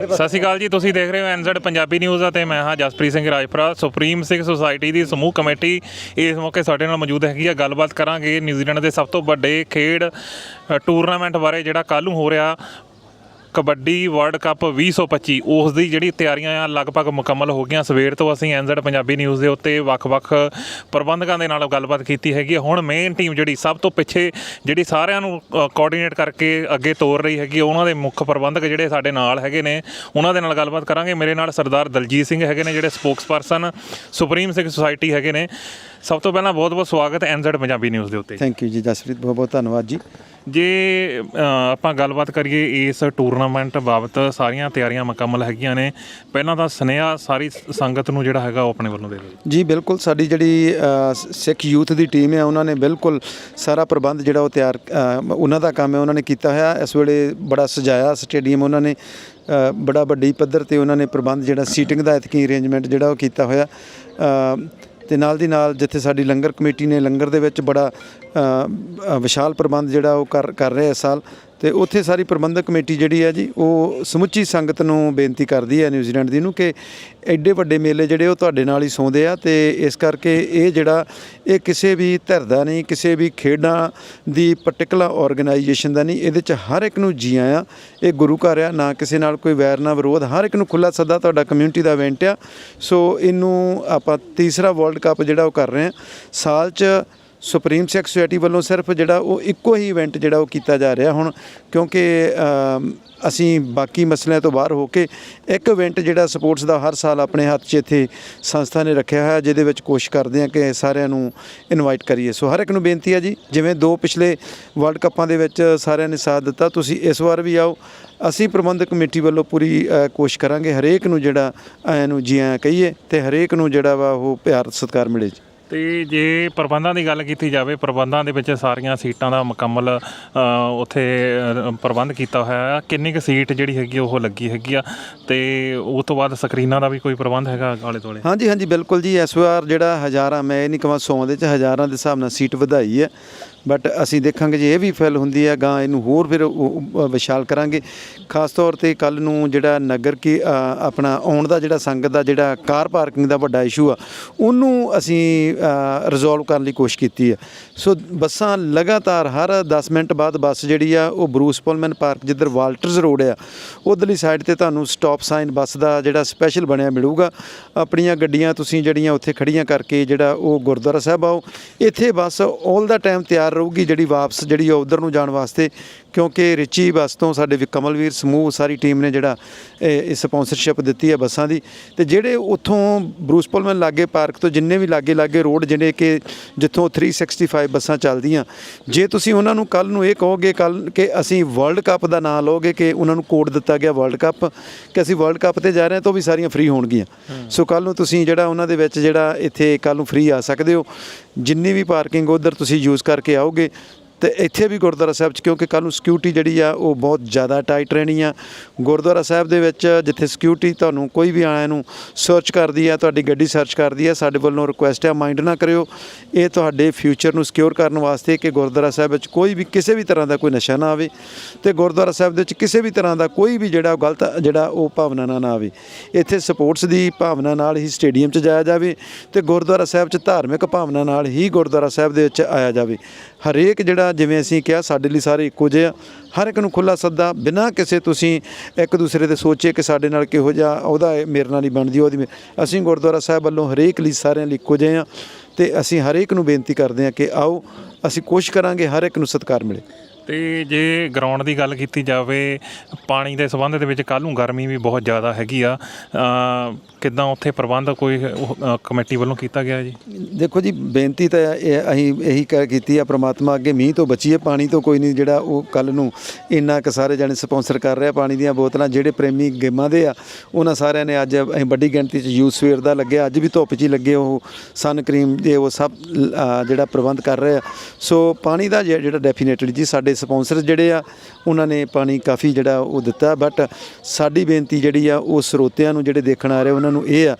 ਸਤਿ ਸ਼੍ਰੀ ਅਕਾਲ ਜੀ, ਤੁਸੀਂ ਦੇਖ ਰਹੇ ਹੋ ਐਨਜ਼ਡ ਪੰਜਾਬੀ ਨਿਊਜ਼ ਅਤੇ ਮੈਂ ਹਾਂ ਜਸਪ੍ਰੀਤ ਸਿੰਘ ਰਾਜਪੁਰਾ। ਸੁਪਰੀਮ ਸਿੱਖ ਸੁਸਾਇਟੀ ਦੀ ਸਮੂਹ ਕਮੇਟੀ ਇਸ ਮੌਕੇ ਸਾਡੇ ਨਾਲ ਮੌਜੂਦ ਹੈਗੀ ਆ। ਗੱਲਬਾਤ ਕਰਾਂਗੇ ਨਿਊਜ਼ੀਲੈਂਡ ਦੇ ਸਭ ਤੋਂ ਵੱਡੇ ਖੇਡ ਟੂਰਨਾਮੈਂਟ ਬਾਰੇ ਜਿਹੜਾ ਕੱਲ੍ਹ ਨੂੰ ਹੋ ਰਿਹਾ। ਕਬੱਡੀ ਵਰਲਡ ਕੱਪ 2025 ਉਸ ਦੀ ਜਿਹੜੀ ਤਿਆਰੀਆਂ ਆ ਲਗਭਗ ਮੁਕੰਮਲ ਹੋ ਗਈਆਂ। ਸਵੇਰ ਤੋਂ ਅਸੀਂ ਐਨਜ਼ਡ ਪੰਜਾਬੀ ਨਿਊਜ਼ ਦੇ ਉੱਤੇ ਵੱਖ-ਵੱਖ ਪ੍ਰਬੰਧਕਾਂ ਦੇ ਨਾਲ ਗੱਲਬਾਤ ਕੀਤੀ ਹੈਗੀ ਆ। ਹੁਣ ਮੇਨ ਟੀਮ ਜਿਹੜੀ ਸਭ ਤੋਂ ਪਿੱਛੇ ਜਿਹੜੀ ਸਾਰਿਆਂ ਨੂੰ ਕੋਆਰਡੀਨੇਟ ਕਰਕੇ ਅੱਗੇ ਤੋਰ ਰਹੀ ਹੈਗੀ, ਉਹਨਾਂ ਦੇ ਮੁੱਖ ਪ੍ਰਬੰਧਕ ਜਿਹੜੇ ਸਾਡੇ ਨਾਲ ਹੈਗੇ ਨੇ, ਉਹਨਾਂ ਦੇ ਨਾਲ ਗੱਲਬਾਤ ਕਰਾਂਗੇ। ਮੇਰੇ ਨਾਲ ਸਰਦਾਰ ਦਲਜੀਤ ਸਿੰਘ ਹੈਗੇ ਨੇ, ਜਿਹੜੇ ਸਪੋਕਸਪਰਸਨ ਸੁਪਰੀਮ ਸਿੰਘ ਸੁਸਾਇਟੀ ਹੈਗੇ ਨੇ। ਸਭ ਤੋਂ ਪਹਿਲਾਂ ਬਹੁਤ-ਬਹੁਤ ਸਵਾਗਤ ਐਨਜ਼ਡ ਪੰਜਾਬੀ ਨਿਊਜ਼ ਦੇ ਉੱਤੇ ਥੈਂਕ ਯੂ ਜੀ ਜਸਪ੍ਰੀਤ ਬਹੁਤ ਬਹੁਤ ਧੰਨਵਾਦ ਜੀ। ਜੇ ਆਪਾਂ ਗੱਲਬਾਤ ਕਰੀਏ ਇਸ ਟੂਰਨਾਮੈਂਟ ਬਾਬਤ ਸਾਰੀਆਂ ਤਿਆਰੀਆਂ ਮੁਕੰਮਲ ਹੈਗੀਆਂ ਨੇ। ਪਹਿਲਾਂ ਤਾਂ ਸੁਨੇਹਾ ਸਾਰੀ ਸੰਗਤ ਨੂੰ ਜਿਹੜਾ ਹੈਗਾ ਉਹ ਆਪਣੇ ਵੱਲੋਂ ਦੇ ਦਿਓ ਜੀ। ਬਿਲਕੁਲ ਸਾਡੀ ਜਿਹੜੀ ਸਿੱਖ ਯੂਥ ਦੀ ਟੀਮ ਹੈ ਉਹਨਾਂ ਨੇ ਬਿਲਕੁਲ ਸਾਰਾ ਪ੍ਰਬੰਧ ਜਿਹੜਾ ਉਹ ਤਿਆਰ ਉਹਨਾਂ ਦਾ ਕੰਮ ਹੈ ਉਹਨਾਂ ਨੇ ਕੀਤਾ ਹੋਇਆ। ਇਸ ਵੇਲੇ ਬੜਾ ਸਜਾਇਆ ਸਟੇਡੀਅਮ ਉਹਨਾਂ ਨੇ ਬੜਾ ਵੱਡੀ ਪੱਧਰ ਤੇ ਉਹਨਾਂ ਨੇ ਪ੍ਰਬੰਧ ਜਿਹੜਾ ਸੀਟਿੰਗ ਦਾ ਇਤਕੀ ਅਰੇਂਜਮੈਂਟ ਜਿਹੜਾ ਉਹ ਕੀਤਾ ਹੋਇਆ। ਤੇ ਨਾਲ ਦੀ ਨਾਲ ਜਿੱਥੇ ਸਾਡੀ ਲੰਗਰ ਕਮੇਟੀ ਨੇ ਲੰਗਰ ਦੇ ਵਿੱਚ ਬੜਾ ਵਿਸ਼ਾਲ ਪ੍ਰਬੰਧ ਜਿਹੜਾ ਉਹ ਕਰ ਕਰ ਰਹੇ ਇਸ ਸਾਲ ਤੇ ਉੱਥੇ ਸਾਰੀ ਪ੍ਰਬੰਧਕ ਕਮੇਟੀ ਜਿਹੜੀ ਹੈ ਜੀ, ਉਹ ਸਮੁੱਚੀ ਸੰਗਤ ਨੂੰ ਬੇਨਤੀ ਕਰਦੀ ਹੈ ਨਿਊਜ਼ੀਲੈਂਡ ਦੀ ਨੂੰ ਕਿ ਐਡੇ ਵੱਡੇ ਮੇਲੇ ਜਿਹੜੇ ਉਹ ਤੁਹਾਡੇ ਨਾਲ ਹੀ ਸੌਂਦੇ ਆ ਤੇ ਇਸ ਕਰਕੇ ਇਹ ਜਿਹੜਾ, ਇਹ ਕਿਸੇ ਵੀ ਧਿਰ ਦਾ ਨਹੀਂ, ਕਿਸੇ ਵੀ ਖੇਡਾਂ ਦੀ ਪਾਰਟਿਕੂਲਰ ਆਰਗੇਨਾਈਜੇਸ਼ਨ ਦਾ ਨਹੀਂ, ਇਹਦੇ ਚ ਹਰ ਇੱਕ ਨੂੰ ਜੀ ਆਇਆਂ। ਇਹ ਗੁਰੂ ਘਰ ਆ, ਨਾ ਕਿਸੇ ਨਾਲ ਕੋਈ ਵੈਰ, ਨਾ ਵਿਰੋਧ, ਹਰ ਇੱਕ ਨੂੰ ਖੁੱਲਾ ਸੱਦਾ ਤੁਹਾਡਾ ਕਮਿਊਨਿਟੀ ਦਾ ਇਵੈਂਟ ਆ। ਸੋ ਇਹਨੂੰ ਆਪਾਂ ਤੀਸਰਾ ਵਰਲਡ ਕੱਪ ਜਿਹੜਾ ਉਹ ਕਰ ਰਹੇ ਆ ਸਾਲ ਚ ਸੁਪਰੀਮ ਸਿੱਖ ਸੁਸਾਇਟੀ ਵੱਲੋਂ ਸਿਰਫ ਜਿਹੜਾ ਉਹ ਇੱਕੋ ਹੀ ਇਵੈਂਟ ਜਿਹੜਾ ਉਹ ਕੀਤਾ ਜਾ ਰਿਹਾ ਹੁਣ, ਕਿਉਂਕਿ ਅਸੀਂ ਬਾਕੀ ਮਸਲਿਆਂ ਤੋਂ ਬਾਹਰ ਹੋ ਕੇ ਇੱਕ ਇਵੈਂਟ ਜਿਹੜਾ ਸਪੋਰਟਸ ਦਾ ਹਰ ਸਾਲ ਆਪਣੇ ਹੱਥ 'ਚ ਇੱਥੇ ਸੰਸਥਾ ਨੇ ਰੱਖਿਆ ਹੋਇਆ, ਜਿਹਦੇ ਵਿੱਚ ਕੋਸ਼ਿਸ਼ ਕਰਦੇ ਹਾਂ ਕਿ ਸਾਰਿਆਂ ਨੂੰ ਇਨਵਾਈਟ ਕਰੀਏ। ਸੋ ਹਰ ਇੱਕ ਨੂੰ ਬੇਨਤੀ ਹੈ ਜੀ, ਜਿਵੇਂ ਦੋ ਪਿਛਲੇ ਵਰਲਡ ਕੱਪਾਂ ਦੇ ਵਿੱਚ ਸਾਰਿਆਂ ਨੇ ਸਾਥ ਦਿੱਤਾ, ਤੁਸੀਂ ਇਸ ਵਾਰ ਵੀ ਆਓ। ਅਸੀਂ ਪ੍ਰਬੰਧਕ ਕਮੇਟੀ ਵੱਲੋਂ ਪੂਰੀ ਕੋਸ਼ਿਸ਼ ਕਰਾਂਗੇ ਹਰੇਕ ਨੂੰ ਜਿਹੜਾ ਆਇਆਂ ਨੂੰ ਜੀ ਆਇਆਂ ਕਹੀਏ ਤੇ ਹਰੇਕ ਨੂੰ ਜਿਹੜਾ ਵਾ ਉਹ ਪਿਆਰ ਸਤਿਕਾਰ ਮਿਲੇ ਜੀ। ਤੇ ਜੇ ਪ੍ਰਬੰਧਾਂ ਦੀ ਗੱਲ ਕੀਤੀ ਜਾਵੇ, ਪ੍ਰਬੰਧਾਂ ਦੇ ਵਿੱਚ ਸਾਰੀਆਂ ਸੀਟਾਂ ਦਾ ਮੁਕੰਮਲ ਉੱਥੇ ਪ੍ਰਬੰਧ ਕੀਤਾ ਹੋਇਆ ਆ ਕਿੰਨੀ ਕੁ ਸੀਟ ਜਿਹੜੀ ਹੈਗੀ ਉਹ ਲੱਗੀ ਹੈਗੀ ਆ। ਤੇ ਉਸ ਤੋਂ ਬਾਅਦ ਸਕਰੀਨਾਂ ਦਾ ਵੀ ਕੋਈ ਪ੍ਰਬੰਧ ਹੈਗਾ ਆਲੇ ਦੁਆਲੇ? ਹਾਂਜੀ ਹਾਂਜੀ, ਬਿਲਕੁਲ ਜੀ। ਇਸ ਵਾਰ ਜਿਹੜਾ ਹਜ਼ਾਰਾਂ, ਮੈਂ ਇਹ ਨਹੀਂ ਕਹਾਂ ਸੌ ਦੇ ਚ ਹਜ਼ਾਰਾਂ ਦੇ ਹਿਸਾਬ ਨਾਲ ਸੀਟ ਵਧਾਈ ਹੈ। ਬਟ ਅਸੀਂ ਦੇਖਾਂਗੇ ਜੇ ਇਹ ਵੀ ਫੈਲ ਹੁੰਦੀ ਹੈ ਗਾਂ ਇਹਨੂੰ ਹੋਰ ਫਿਰ ਵਿਸ਼ਾਲ ਕਰਾਂਗੇ। ਖਾਸ ਤੌਰ ਤੇ ਕੱਲ ਨੂੰ ਜਿਹੜਾ ਨਗਰ ਕੀ ਆਪਣਾ ਆਉਣ ਦਾ ਜਿਹੜਾ ਸੰਗਤ ਦਾ ਜਿਹੜਾ ਕਾਰ ਪਾਰਕਿੰਗ ਦਾ ਵੱਡਾ ਇਸ਼ੂ ਆ, ਉਹਨੂੰ ਅਸੀਂ ਰਿਜ਼ੋਲਵ ਕਰਨ ਲਈ ਕੋਸ਼ਿਸ਼ ਕੀਤੀ ਹੈ। ਸੋ ਬੱਸਾਂ ਲਗਾਤਾਰ ਹਰ 10 ਮਿੰਟ ਬਾਅਦ ਬੱਸ ਜਿਹੜੀ ਆ, ਉਹ ਬਰੂਸ ਪੁਲਮਨ ਪਾਰਕ ਜਿੱਧਰ ਵਾਲਟਰਸ ਰੋਡ ਆ, ਉਧਰਲੀ ਸਾਈਡ ਤੇ ਤੁਹਾਨੂੰ ਸਟਾਪ ਸਾਈਨ ਬੱਸ ਦਾ ਜਿਹੜਾ ਸਪੈਸ਼ਲ ਬਣਿਆ ਮਿਲੂਗਾ। ਆਪਣੀਆਂ ਗੱਡੀਆਂ ਤੁਸੀਂ ਜਿਹੜੀਆਂ ਉੱਥੇ ਖੜੀਆਂ ਕਰਕੇ ਜਿਹੜਾ ਉਹ ਗੁਰਦੁਆਰਾ ਸਾਹਿਬ ਆਓ। ਇੱਥੇ ਬੱਸ 올 ਦਾ ਟਾਈਮ ਤਿਆਰ ਰਹੂਗੀ ਜਿਹੜੀ ਵਾਪਸ ਜਿਹੜੀ ਆ, ਉਧਰ ਨੂੰ ਜਾਣ ਵਾਸਤੇ ਕਿਉਂਕਿ ਰਿਚੀ ਬੱਸ ਤੋਂ ਸਾਡੇ ਵੀ ਕਮਲਵੀਰ ਸਮੂਹ ਸਾਰੀ ਟੀਮ ਨੇ ਜਿਹੜਾ ਇਹ ਸਪਾਂਸਰਸ਼ਿਪ ਦਿੱਤੀ ਹੈ ਬੱਸਾਂ ਦੀ। ਤੇ ਜਿਹੜੇ ਉੱਥੋਂ ਬਰੂਸ ਪੁਲਮਨ ਲਾਗੇ ਪਾਰਕ ਤੋਂ ਜਿੰਨੇ ਵੀ ਲਾਗੇ ਲਾਗੇ ਰੋਡ ਜਿਹੜੇ ਕਿ ਜਿੱਥੋਂ 365 ਬੱਸਾਂ ਚੱਲਦੀਆਂ ਜੇ ਤੁਸੀਂ ਉਹਨਾਂ ਨੂੰ ਕੱਲ ਨੂੰ ਇਹ ਕਹੋਗੇ ਕੱਲ ਕਿ ਅਸੀਂ ਵਰਲਡ ਕੱਪ ਦਾ ਨਾਮ ਲਓਗੇ ਕਿ ਉਹਨਾਂ ਨੂੰ ਕੋਡ ਦਿੱਤਾ ਗਿਆ ਵਰਲਡ ਕੱਪ ਕਿ ਅਸੀਂ ਵਰਲਡ ਕੱਪ ਤੇ ਜਾ ਰਹੇ ਹਾਂ ਤਾਂ ਉਹ ਵੀ ਸਾਰੀਆਂ ਫ੍ਰੀ ਹੋਣਗੀਆਂ। ਸੋ ਕੱਲ ਨੂੰ ਤੁਸੀਂ ਜਿਹੜਾ ਉਹਨਾਂ ਦੇ ਵਿੱਚ ਜਿਹੜਾ ਇੱਥੇ ਕੱਲ ਨੂੰ ਫ੍ਰੀ ਆ ਸਕਦੇ ਹੋ। ਜਿੰਨੀ ਵੀ ਪਾਰਕਿੰਗ ਉਧਰ ਤੁਸੀਂ ਯੂਜ਼ ਕਰਕੇ ਆਓਗੇ ਤੇ ਇੱਥੇ ਵੀ ਗੁਰਦੁਆਰਾ ਸਾਹਿਬ 'ਚ, ਕਿਉਂਕਿ ਕੱਲ ਨੂੰ ਸਿਕਿਉਰਿਟੀ ਜਿਹੜੀ ਆ, ਉਹ ਬਹੁਤ ਜ਼ਿਆਦਾ ਟਾਈਟ ਰਹਿਣੀ ਆ। ਗੁਰਦੁਆਰਾ ਸਾਹਿਬ ਦੇ ਵਿੱਚ ਜਿੱਥੇ ਸਿਕਿਉਰਿਟੀ ਤੁਹਾਨੂੰ ਕੋਈ ਵੀ ਆਇਆ ਨੂੰ ਸਰਚ ਕਰਦੀ ਆ, ਤੁਹਾਡੀ ਗੱਡੀ ਸਰਚ ਕਰਦੀ ਆ, ਸਾਡੇ ਵੱਲੋਂ ਰਿਕੁਐਸਟ ਆ ਮਾਈਂਡ ਨਾ ਕਰਿਓ। ਇਹ ਤੁਹਾਡੇ ਫਿਊਚਰ ਨੂੰ ਸਿਕਿਉਰ ਕਰਨ ਵਾਸਤੇ ਕਿ ਗੁਰਦੁਆਰਾ ਸਾਹਿਬ ਵਿੱਚ ਕੋਈ ਵੀ ਕਿਸੇ ਵੀ ਤਰ੍ਹਾਂ ਦਾ ਕੋਈ ਨਸ਼ਾ ਨਾ ਆਵੇ ਤੇ ਗੁਰਦੁਆਰਾ ਸਾਹਿਬ ਦੇ ਵਿੱਚ ਕਿਸੇ ਵੀ ਤਰ੍ਹਾਂ ਦਾ ਕੋਈ ਵੀ ਜਿਹੜਾ ਗਲਤ, ਜਿਹੜਾ ਉਹ ਭਾਵਨਾ ਨਾ ਨਾ ਆਵੇ। ਇੱਥੇ ਸਪੋਰਟਸ ਦੀ ਭਾਵਨਾ ਨਾਲ ਹੀ ਸਟੇਡੀਅਮ 'ਚ ਜਾਇਆ ਜਾਵੇ ਤੇ ਗੁਰਦੁਆਰਾ ਸਾਹਿਬ 'ਚ ਧਾਰਮਿਕ ਭਾਵਨਾ ਨਾਲ ਹੀ ਗੁਰਦੁਆਰਾ ਸਾਹਿਬ ਦੇ ਵਿੱਚ ਆਇਆ ਜਾਵੇ। ਹਰੇਕ ਜਿਹੜਾ ਜਿਵੇਂ ਅਸੀਂ ਕਿਹਾ, ਸਾਡੇ ਲਈ ਸਾਰੇ ਇੱਕੋ ਜਿਹੇ ਆ। ਹਰ ਇੱਕ ਨੂੰ ਖੁੱਲਾ ਸੱਦਾ, ਬਿਨਾਂ ਕਿਸੇ ਤੁਸੀਂ ਇੱਕ ਦੂਸਰੇ ਦੇ ਸੋਚੇ ਕਿ ਸਾਡੇ ਨਾਲ ਕਿਹੋ ਜਿਹਾ ਉਹਦਾ ਮੇਰੇ ਨਾਲ ਹੀ ਬਣਦੀ ਉਹਦੀ ਮੇ- ਅਸੀਂ ਗੁਰਦੁਆਰਾ ਸਾਹਿਬ ਵੱਲੋਂ ਹਰੇਕ ਲਈ ਸਾਰਿਆਂ ਲਈ ਇੱਕੋ ਜਿਹੇ ਆ ਤੇ ਅਸੀਂ ਹਰੇਕ ਨੂੰ ਬੇਨਤੀ ਕਰਦੇ ਹਾਂ ਕਿ ਆਓ, ਅਸੀਂ ਕੋਸ਼ਿਸ਼ ਕਰਾਂਗੇ ਹਰ ਇੱਕ ਨੂੰ ਸਤਿਕਾਰ ਮਿਲੇ। ਤੇ ਜੇ ਗਰਾਊਂਡ ਦੀ ਗੱਲ ਕੀਤੀ ਜਾਵੇ ਪਾਣੀ ਦੇ ਸਬੰਧ ਦੇ ਵਿੱਚ ਕੱਲ੍ਹ ਨੂੰ ਗਰਮੀ ਵੀ ਬਹੁਤ ਜ਼ਿਆਦਾ ਹੈਗੀ ਆ। ਅ, ਕਿੱਦਾਂ ਉੱਥੇ ਪ੍ਰਬੰਧ ਕੋਈ ਕਮੇਟੀ ਵੱਲੋਂ ਕੀਤਾ ਗਿਆ ਜੀ? ਦੇਖੋ ਜੀ ਬੇਨਤੀ ਤਾਂ ਇਹ ਅਸੀਂ ਇਹੀ ਕਰ ਕੀਤੀ ਆ ਪ੍ਰਮਾਤਮਾ ਅੱਗੇ ਮੀਂਹ ਤੋਂ ਬਚੀਏ ਪਾਣੀ ਤੋਂ ਕੋਈ ਨਹੀਂ ਜਿਹੜਾ ਉਹ ਕੱਲ ਨੂੰ ਇੰਨਾ ਕੁ ਸਾਰੇ ਜਣੇ ਸਪਾਂਸਰ ਕਰ ਰਿਹਾ ਪਾਣੀ ਦੀਆਂ ਬੋਤਲਾਂ ਜਿਹੜੇ ਪ੍ਰੇਮੀ ਗੇਮਾਂ ਦੇ ਆ ਉਹਨਾਂ ਸਾਰਿਆਂ ਨੇ ਅੱਜ ਅਸੀਂ ਵੱਡੀ ਗਿਣਤੀ 'ਚ ਯੂਜ ਸਵੇਰ ਦਾ ਲੱਗਿਆ ਅੱਜ ਵੀ ਧੁੱਪ 'ਚ ਹੀ ਲੱਗੇ ਉਹ ਸਨ ਕਰੀਮ ਦੇ ਉਹ ਸਭ ਜਿਹੜਾ ਪ੍ਰਬੰਧ ਕਰ ਰਹੇ ਆ। ਸੋ ਪਾਣੀ ਦਾ ਜਿਹੜਾ ਡੈਫੀਨੇਟਲੀ ਜੀ ਸਾਡੇ ਸਪਾਂਸਰ ਜਿਹੜੇ ਆ, ਉਹਨਾਂ ਨੇ ਪਾਣੀ ਕਾਫੀ ਜਿਹੜਾ ਉਹ ਦਿੱਤਾ ਬਟ ਸਾਡੀ ਬੇਨਤੀ ਜਿਹੜੀ ਆ, ਉਹ ਸਰੋਤਿਆਂ ਨੂੰ ਜਿਹੜੇ ਦੇਖਣ ਆ ਰਹੇ, ਉਹਨਾਂ ਨੂੰ ਇਹ ਆ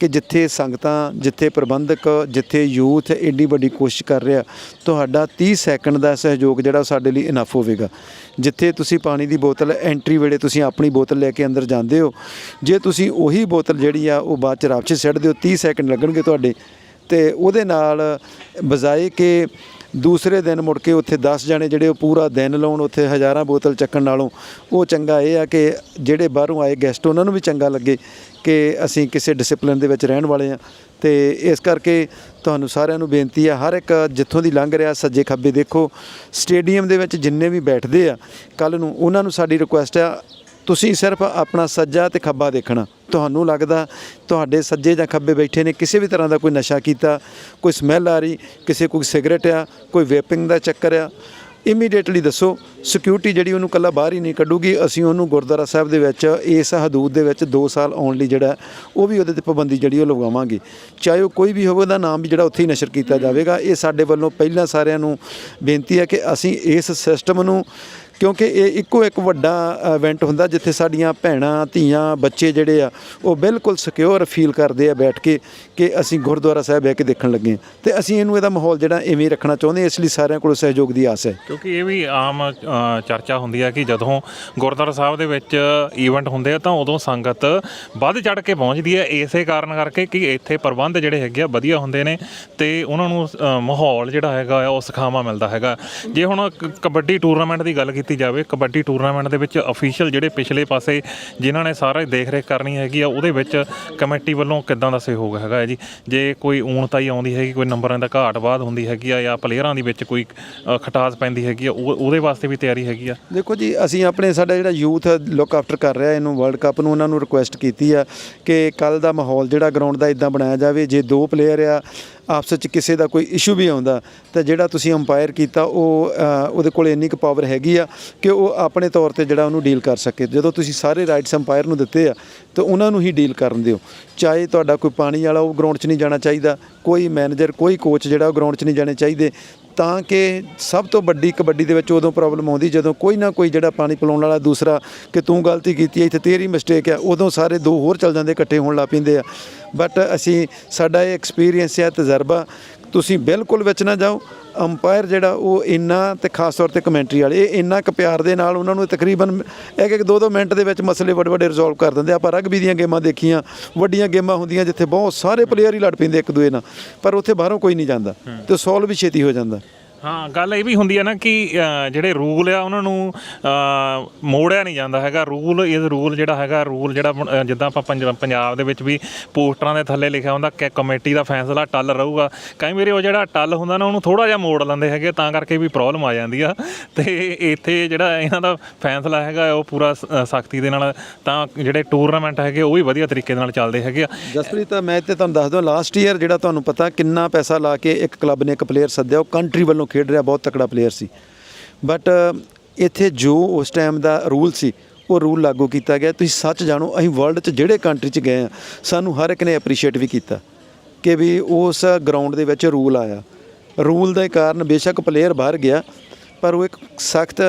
ਕਿ ਜਿੱਥੇ ਸੰਗਤਾਂ, ਜਿੱਥੇ ਪ੍ਰਬੰਧਕ, ਜਿੱਥੇ ਯੂਥ ਐਡੀ ਵੱਡੀ ਕੋਸ਼ਿਸ਼ ਕਰ ਰਿਹਾ, ਤੁਹਾਡਾ 30 ਸੈਕਿੰਡ ਦਾ ਸਹਿਯੋਗ ਜਿਹੜਾ ਉਹ ਸਾਡੇ ਲਈ ਇਨਫ ਹੋਵੇਗਾ। ਜਿੱਥੇ ਤੁਸੀਂ ਪਾਣੀ ਦੀ ਬੋਤਲ ਐਂਟਰੀ ਵੇਲੇ ਤੁਸੀਂ ਆਪਣੀ ਬੋਤਲ ਲੈ ਕੇ ਅੰਦਰ ਜਾਂਦੇ ਹੋ, ਜੇ ਤੁਸੀਂ ਉਹੀ ਬੋਤਲ ਜਿਹੜੀ ਆ, ਉਹ ਬਾਅਦ ਚ ਰਾਹ 'ਚ ਸਿੱਟ ਦਿਓ 30 ਸੈਕਿੰਡ ਲੱਗਣਗੇ ਤੁਹਾਡੇ, ਤੇ ਉਹਦੇ ਨਾਲ ਬਜਾਏ ਕਿ ਦੂਸਰੇ ਦਿਨ ਮੁੜ ਕੇ ਉੱਥੇ 10 ਜਣੇ ਜਿਹੜੇ ਉਹ ਪੂਰਾ ਦਿਨ ਲਾਉਣ, ਉੱਥੇ ਹਜ਼ਾਰਾਂ ਬੋਤਲ ਚੱਕਣ ਨਾਲੋਂ ਉਹ ਚੰਗਾ ਇਹ ਆ ਕਿ ਜਿਹੜੇ ਬਾਹਰੋਂ ਆਏ ਗੈਸਟ ਉਹਨਾਂ ਨੂੰ ਵੀ ਚੰਗਾ ਲੱਗੇ ਕਿ ਅਸੀਂ ਕਿਸੇ ਡਿਸਪਲਿਨ ਦੇ ਵਿੱਚ ਰਹਿਣ ਵਾਲੇ ਆ ਤੇ ਇਸ ਕਰਕੇ ਤੁਹਾਨੂੰ ਸਾਰਿਆਂ ਨੂੰ ਬੇਨਤੀ ਆ, ਹਰ ਇੱਕ ਜਿੱਥੋਂ ਦੀ ਲੰਘ ਰਿਹਾ ਸੱਜੇ ਖੱਬੇ ਦੇਖੋ, ਸਟੇਡੀਅਮ ਦੇ ਵਿੱਚ ਜਿੰਨੇ ਵੀ ਬੈਠਦੇ ਆ ਕੱਲ ਨੂੰ ਉਹਨਾਂ ਨੂੰ ਸਾਡੀ ਰਿਕੁਐਸਟ ਆ ਤੁਸੀਂ ਸਿਰਫ ਆਪਣਾ ਸੱਜਾ ਤੇ ਖੱਬਾ ਦੇਖਣਾ। ਤੁਹਾਨੂੰ ਲੱਗਦਾ ਤੁਹਾਡੇ ਸੱਜੇ ਜਾਂ ਖੱਬੇ ਬੈਠੇ ਨੇ ਕਿਸੇ ਵੀ ਤਰ੍ਹਾਂ ਦਾ ਕੋਈ ਨਸ਼ਾ ਕੀਤਾ, ਕੋਈ ਸਮੈਲ ਆ ਰਹੀ, ਕਿਸੇ ਕੋਈ ਸਿਗਰਟ ਆ, ਕੋਈ ਵੇਪਿੰਗ ਦਾ ਚੱਕਰ ਆ ਇਮੀਡੀਏਟਲੀ ਦੱਸੋ ਸਿਕਿਉਰਿਟੀ ਜਿਹੜੀ ਉਹਨੂੰ ਕੱਲਾ ਬਾਹਰ ਹੀ ਨਹੀਂ ਕੱਢੂਗੀ, ਅਸੀਂ ਉਹਨੂੰ ਗੁਰਦੁਆਰਾ ਸਾਹਿਬ ਦੇ ਵਿੱਚ, ਇਸ ਹਦੂਦ ਦੇ ਵਿੱਚ 2 ਸਾਲ ਆਉਣ ਲਈ ਜਿਹੜਾ, ਉਹ ਵੀ ਉਹਦੇ ਤੇ ਪਾਬੰਦੀ ਜਿਹੜੀ ਉਹ ਲਗਾਵਾਂਗੇ। ਚਾਹੇ ਉਹ ਕੋਈ ਵੀ ਹੋਵੇ, ਉਹਦਾ ਨਾਮ ਵੀ ਜਿਹੜਾ ਉੱਥੇ ਹੀ ਨਸ਼ਰ ਕੀਤਾ ਜਾਵੇਗਾ। ਇਹ ਸਾਡੇ ਵੱਲੋਂ ਪਹਿਲਾਂ ਸਾਰਿਆਂ ਨੂੰ ਬੇਨਤੀ ਹੈ ਕਿ ਅਸੀਂ ਇਸ ਸਿਸਟਮ ਨੂੰ ਕਿਉਂਕਿ ਇਹ ਇੱਕੋ ਇੱਕ ਵੱਡਾ ਇਵੈਂਟ ਹੁੰਦਾ ਜਿੱਥੇ ਸਾਡੀਆਂ ਭੈਣਾਂ, ਧੀਆਂ, ਬੱਚੇ ਜਿਹੜੇ ਆ, ਉਹ ਬਿਲਕੁਲ ਸਿਕਿਉਰ ਫੀਲ ਕਰਦੇ ਆ ਬੈਠ ਕੇ ਕਿ ਅਸੀਂ ਗੁਰਦੁਆਰਾ ਸਾਹਿਬ ਬਹਿ ਕੇ ਦੇਖਣ ਲੱਗੇ ਹਾਂ। ਤੇ ਅਸੀਂ ਇਹਨੂੰ ਇਹਦਾ ਮਾਹੌਲ ਜਿਹੜਾ ਇਵੇਂ ਰੱਖਣਾ ਚਾਹੁੰਦੇ ਇਸ ਲਈ ਸਾਰਿਆਂ ਕੋਲ ਸਹਿਯੋਗ ਦੀ ਆਸ ਹੈ। ਕਿਉਂਕਿ ਇਹ ਵੀ ਆਮ ਚਰਚਾ ਹੁੰਦੀ ਹੈ ਕਿ ਜਦੋਂ ਗੁਰਦੁਆਰਾ ਸਾਹਿਬ ਦੇ ਵਿੱਚ ਈਵੈਂਟ ਹੁੰਦੇ ਆ ਤਾਂ ਉਦੋਂ ਸੰਗਤ ਵੱਧ ਚੜ ਕੇ ਪਹੁੰਚਦੀ ਹੈ। ਇਸੇ ਕਾਰਨ ਕਰਕੇ ਕਿ ਇੱਥੇ ਪ੍ਰਬੰਧ ਜਿਹੜੇ ਹੈਗੇ ਆ ਵਧੀਆ ਹੁੰਦੇ ਨੇ ਤੇ ਉਹਨਾਂ ਨੂੰ ਮਾਹੌਲ ਜਿਹੜਾ ਹੈਗਾ ਆ, ਉਹ ਸਿਖਾਵਾ ਮਿਲਦਾ ਹੈਗਾ। ਜੇ ਹੁਣ ਕ- ਕਬੱਡੀ ਟੂਰਨਾਮੈਂਟ ਦੀ ਗੱਲ ਕੀਤੀ ਕੀਤੀ ਜਾਵੇ। ਕਬੱਡੀ ਟੂਰਨਾਮੈਂਟ ਦੇ ਵਿੱਚ ਅਫੀਸ਼ੀਅਲ ਜਿਹੜੇ ਪਿਛਲੇ ਪਾਸੇ ਜਿਨ੍ਹਾਂ ਨੇ ਸਾਰਾ ਦੇਖ ਰੇਖ ਕਰਨੀ ਹੈਗੀ ਆ, ਉਹਦੇ ਵਿੱਚ ਕਮੇਟੀ ਵੱਲੋਂ ਕਿੱਦਾਂ ਦਾ ਸਹਿਯੋਗ ਹੈਗਾ ਹੈ ਜੀ? ਜੇ ਕੋਈ ਊਣਤਾਈ ਆਉਂਦੀ ਹੈਗੀ, ਕੋਈ ਨੰਬਰਾਂ ਦਾ ਘਾਟ ਬਾਦ ਹੁੰਦੀ ਹੈਗੀ ਆ ਜਾਂ ਪਲੇਅਰਾਂ ਦੇ ਵਿੱਚ ਕੋਈ ਖਟਾਸ ਪੈਂਦੀ ਹੈਗੀ ਆ, ਉਹ- ਉਹਦੇ ਵਾਸਤੇ ਵੀ ਤਿਆਰੀ ਹੈਗੀ ਆ? ਦੇਖੋ ਜੀ, ਅਸੀਂ ਆਪਣੇ ਸਾਡਾ ਜਿਹੜਾ ਯੂਥ ਲੁੱਕ ਆਫਟਰ ਕਰ ਰਿਹਾ ਇਹਨੂੰ ਵਰਲਡ ਕੱਪ ਨੂੰ, ਉਹਨਾਂ ਨੂੰ ਰਿਕੁਐਸਟ ਕੀਤੀ ਆ ਕਿ ਕੱਲ ਦਾ ਮਾਹੌਲ ਜਿਹੜਾ ਗਰਾਊਂਡ ਦਾ ਇਦਾਂ ਬਣਾਇਆ ਜਾਵੇ, ਜੇ ਦੋ ਪਲੇਅਰ ਆ ਆਪਸ ਵਿੱਚ ਕਿਸੇ ਦਾ ਕੋਈ ਇਸ਼ੂ ਵੀ ਆਉਂਦਾ, ਤਾਂ ਜਿਹੜਾ ਤੁਸੀਂ ਅੰਪਾਇਰ ਕੀਤਾ, ਉਹ ਉਹਦੇ ਕੋਲ ਇੰਨੀ ਕੁ ਪਾਵਰ ਹੈਗੀ ਆ ਕਿ ਉਹ ਆਪਣੇ ਤੌਰ ਤੇ ਜਿਹੜਾ ਉਹਨੂੰ ਡੀਲ ਕਰ ਸਕੇ। ਜਦੋਂ ਤੁਸੀਂ ਸਾਰੇ ਰਾਈਟਸ ਅੰਪਾਇਰ ਨੂੰ ਦਿੱਤੇ ਆ, ਤਾਂ ਉਹਨਾਂ ਨੂੰ ਹੀ ਡੀਲ ਕਰਨ ਦਿਓ। ਚਾਹੇ ਤੁਹਾਡਾ ਕੋਈ ਪਾਣੀ ਵਾਲਾ ਉਹ ਗਰਾਊਂਡ 'ਚ ਨਹੀਂ ਜਾਣਾ ਚਾਹੀਦਾ, ਕੋਈ ਮੈਨੇਜਰ ਕੋਈ ਕੋਚ ਜਿਹੜਾ ਉਹ ਗਰਾਊਂਡ 'ਚ ਨਹੀਂ ਜਾਣੇ ਚਾਹੀਦੇ ਤਾਂ ਕਿ ਸਭ ਤੋਂ ਵੱਡੀ ਕਬੱਡੀ ਦੇ ਵਿੱਚ ਉਦੋਂ ਪ੍ਰੋਬਲਮ ਆਉਂਦੀ ਜਦੋਂ ਕੋਈ ਨਾ ਕੋਈ ਜਿਹੜਾ ਪਾਣੀ ਪਿਲਾਉਣ ਵਾਲਾ ਦੂਸਰਾ ਕਿ ਤੂੰ ਗਲਤੀ ਕੀਤੀ ਹੈ, ਇੱਥੇ ਤੇਰੀ ਮਿਸਟੇਕ ਹੈ, ਉਦੋਂ ਸਾਰੇ ਦੋ ਹੋਰ ਚੱਲ ਜਾਂਦੇ ਇਕੱਠੇ ਹੋਣ ਲੱਗ ਪੈਂਦੇ ਆ। ਬਟ ਅਸੀਂ, ਸਾਡਾ ਇਹ ਐਕਸਪੀਰੀਅੰਸ ਹੈ, ਤਜਰਬਾ ਤੁਸੀਂ ਬਿਲਕੁਲ ਵਿੱਚ ਨਾ ਜਾਓ। ਅੰਪਾਇਰ ਜਿਹੜਾ ਉਹ ਇੰਨਾ ਤੇ ਖਾਸ ਤੌਰ ਤੇ ਕਮੈਂਟਰੀ ਵਾਲੇ, ਇਹ ਇੰਨਾ ਕੁ ਪਿਆਰ ਦੇ ਨਾਲ ਉਹਨਾਂ ਨੂੰ ਤਕਰੀਬਨ ਇੱਕ ਇੱਕ ਦੋ ਦੋ ਮਿੰਟ ਦੇ ਵਿੱਚ ਮਸਲੇ ਵੱਡੇ ਵੱਡੇ ਰਿਜ਼ੋਲਵ ਕਰ ਦਿੰਦੇ ਆਪਾਂ ਰਗਬੀ ਦੀਆਂ ਗੇਮਾਂ ਦੇਖੀਆਂ, ਵੱਡੀਆਂ ਗੇਮਾਂ ਹੁੰਦੀਆਂ ਜਿੱਥੇ ਬਹੁਤ ਸਾਰੇ ਪਲੇਅਰ ਹੀ ਲੜ ਪੈਂਦੇ ਇੱਕ ਦੂਏ ਨਾਲ, ਪਰ ਉੱਥੇ ਬਾਹਰੋਂ ਕੋਈ ਨਹੀਂ ਜਾਂਦਾ ਤੇ ਸੋਲਵ ਵੀ ਛੇਤੀ ਹੋ ਜਾਂਦਾ। ਹਾਂ ਗੱਲ ਇਹ ਵੀ ਹੁੰਦੀ ਹੈ ਨਾ ਕਿ ਅ, ਜਿਹੜੇ ਰੂਲ ਆ ਉਹਨਾਂ ਨੂੰ ਅ, ਮੋੜਿਆ ਨਹੀਂ ਜਾਂਦਾ ਹੈਗਾ। ਰੂਲ ਇਸ ਰੂਲ ਜਿਹੜਾ ਹੈਗਾ ਰੂਲ ਜਿਹੜਾ ਬਣ- ਅ, ਜਿੱਦਾਂ ਆਪਾਂ ਪੰਜ- ਪੰਜਾਬ ਦੇ ਵਿੱਚ ਵੀ ਪੋਸਟਰਾਂ ਦੇ ਥੱਲੇ ਲਿਖਿਆ ਹੁੰਦਾ ਕਿ ਕਮੇਟੀ ਦਾ ਫੈਸਲਾ ਟੱਲ ਰਹੂਗਾ। ਕਈ ਵਾਰੀ ਉਹ ਜਿਹੜਾ ਟੱਲ ਹੁੰਦਾ ਨਾ ਉਹਨੂੰ ਥੋੜਾ ਜਿਹਾ ਮੋੜ ਲੈਂਦੇ ਹੈਗੇ ਤਾਂ ਕਰਕੇ ਵੀ ਪ੍ਰੋਬਲਮ ਆ ਜਾਂਦੀ ਆ। ਤੇ ਇੱਥੇ ਜਿਹੜਾ ਇਹਨਾਂ ਦਾ ਫੈਸਲਾ ਹੈਗਾ ਉਹ ਪੂਰਾ ਸਖਤੀ ਦੇ ਨਾਲ ਤਾਂ ਜਿਹੜੇ ਟੂਰਨਾਮੈਂਟ ਹੈਗੇ ਉਹ ਵੀ ਵਧੀਆ ਤਰੀਕੇ ਨਾਲ ਚੱਲਦੇ ਹੈਗੇ ਆ। ਜਸਪ੍ਰੀਤ ਮੈਂ ਤੇ ਤੁਹਾਨੂੰ ਦੱਸ ਦਵਾਂ ਲਾਸਟ ਈਅਰ ਜਿਹੜਾ ਤੁਹਾਨੂੰ ਪਤਾ ਕਿੰਨਾ ਪੈਸਾ ਲਾ ਕੇ ਇੱਕ ਕਲੱਬ ਨੇ ਇੱਕ ਪਲੇਅਰ ਸੱਦਿਆ ਉਹ ਕੰਟਰੀ ਵੱਲੋਂ ਖੇਡ ਰਿਹਾ, ਬਹੁਤ ਤਕੜਾ ਪਲੇਅਰ ਸੀ। ਬਟ ਇੱਥੇ ਜੋ ਉਸ ਟਾਈਮ ਦਾ ਰੂਲ ਸੀ, ਉਹ ਰੂਲ ਲਾਗੂ ਕੀਤਾ ਗਿਆ। ਤੁਸੀਂ ਸੱਚ ਜਾਣੋ, ਅਸੀਂ ਵਰਲਡ 'ਚ ਜਿਹੜੇ ਕੰਟਰੀ 'ਚ ਗਏ ਆ ਸਾਨੂੰ ਹਰ ਇੱਕ ਨੇ ਐਪਰੀਸ਼ੀਏਟ ਵੀ ਕੀਤਾ ਕਿ ਵੀ ਉਸ ਗਰਾਊਂਡ ਦੇ ਵਿੱਚ ਰੂਲ ਆਇਆ। ਰੂਲ ਦੇ ਕਾਰਨ ਬੇਸ਼ੱਕ ਪਲੇਅਰ ਬਾਹਰ ਗਿਆ, ਪਰ ਉਹ ਇੱਕ ਸਖਤ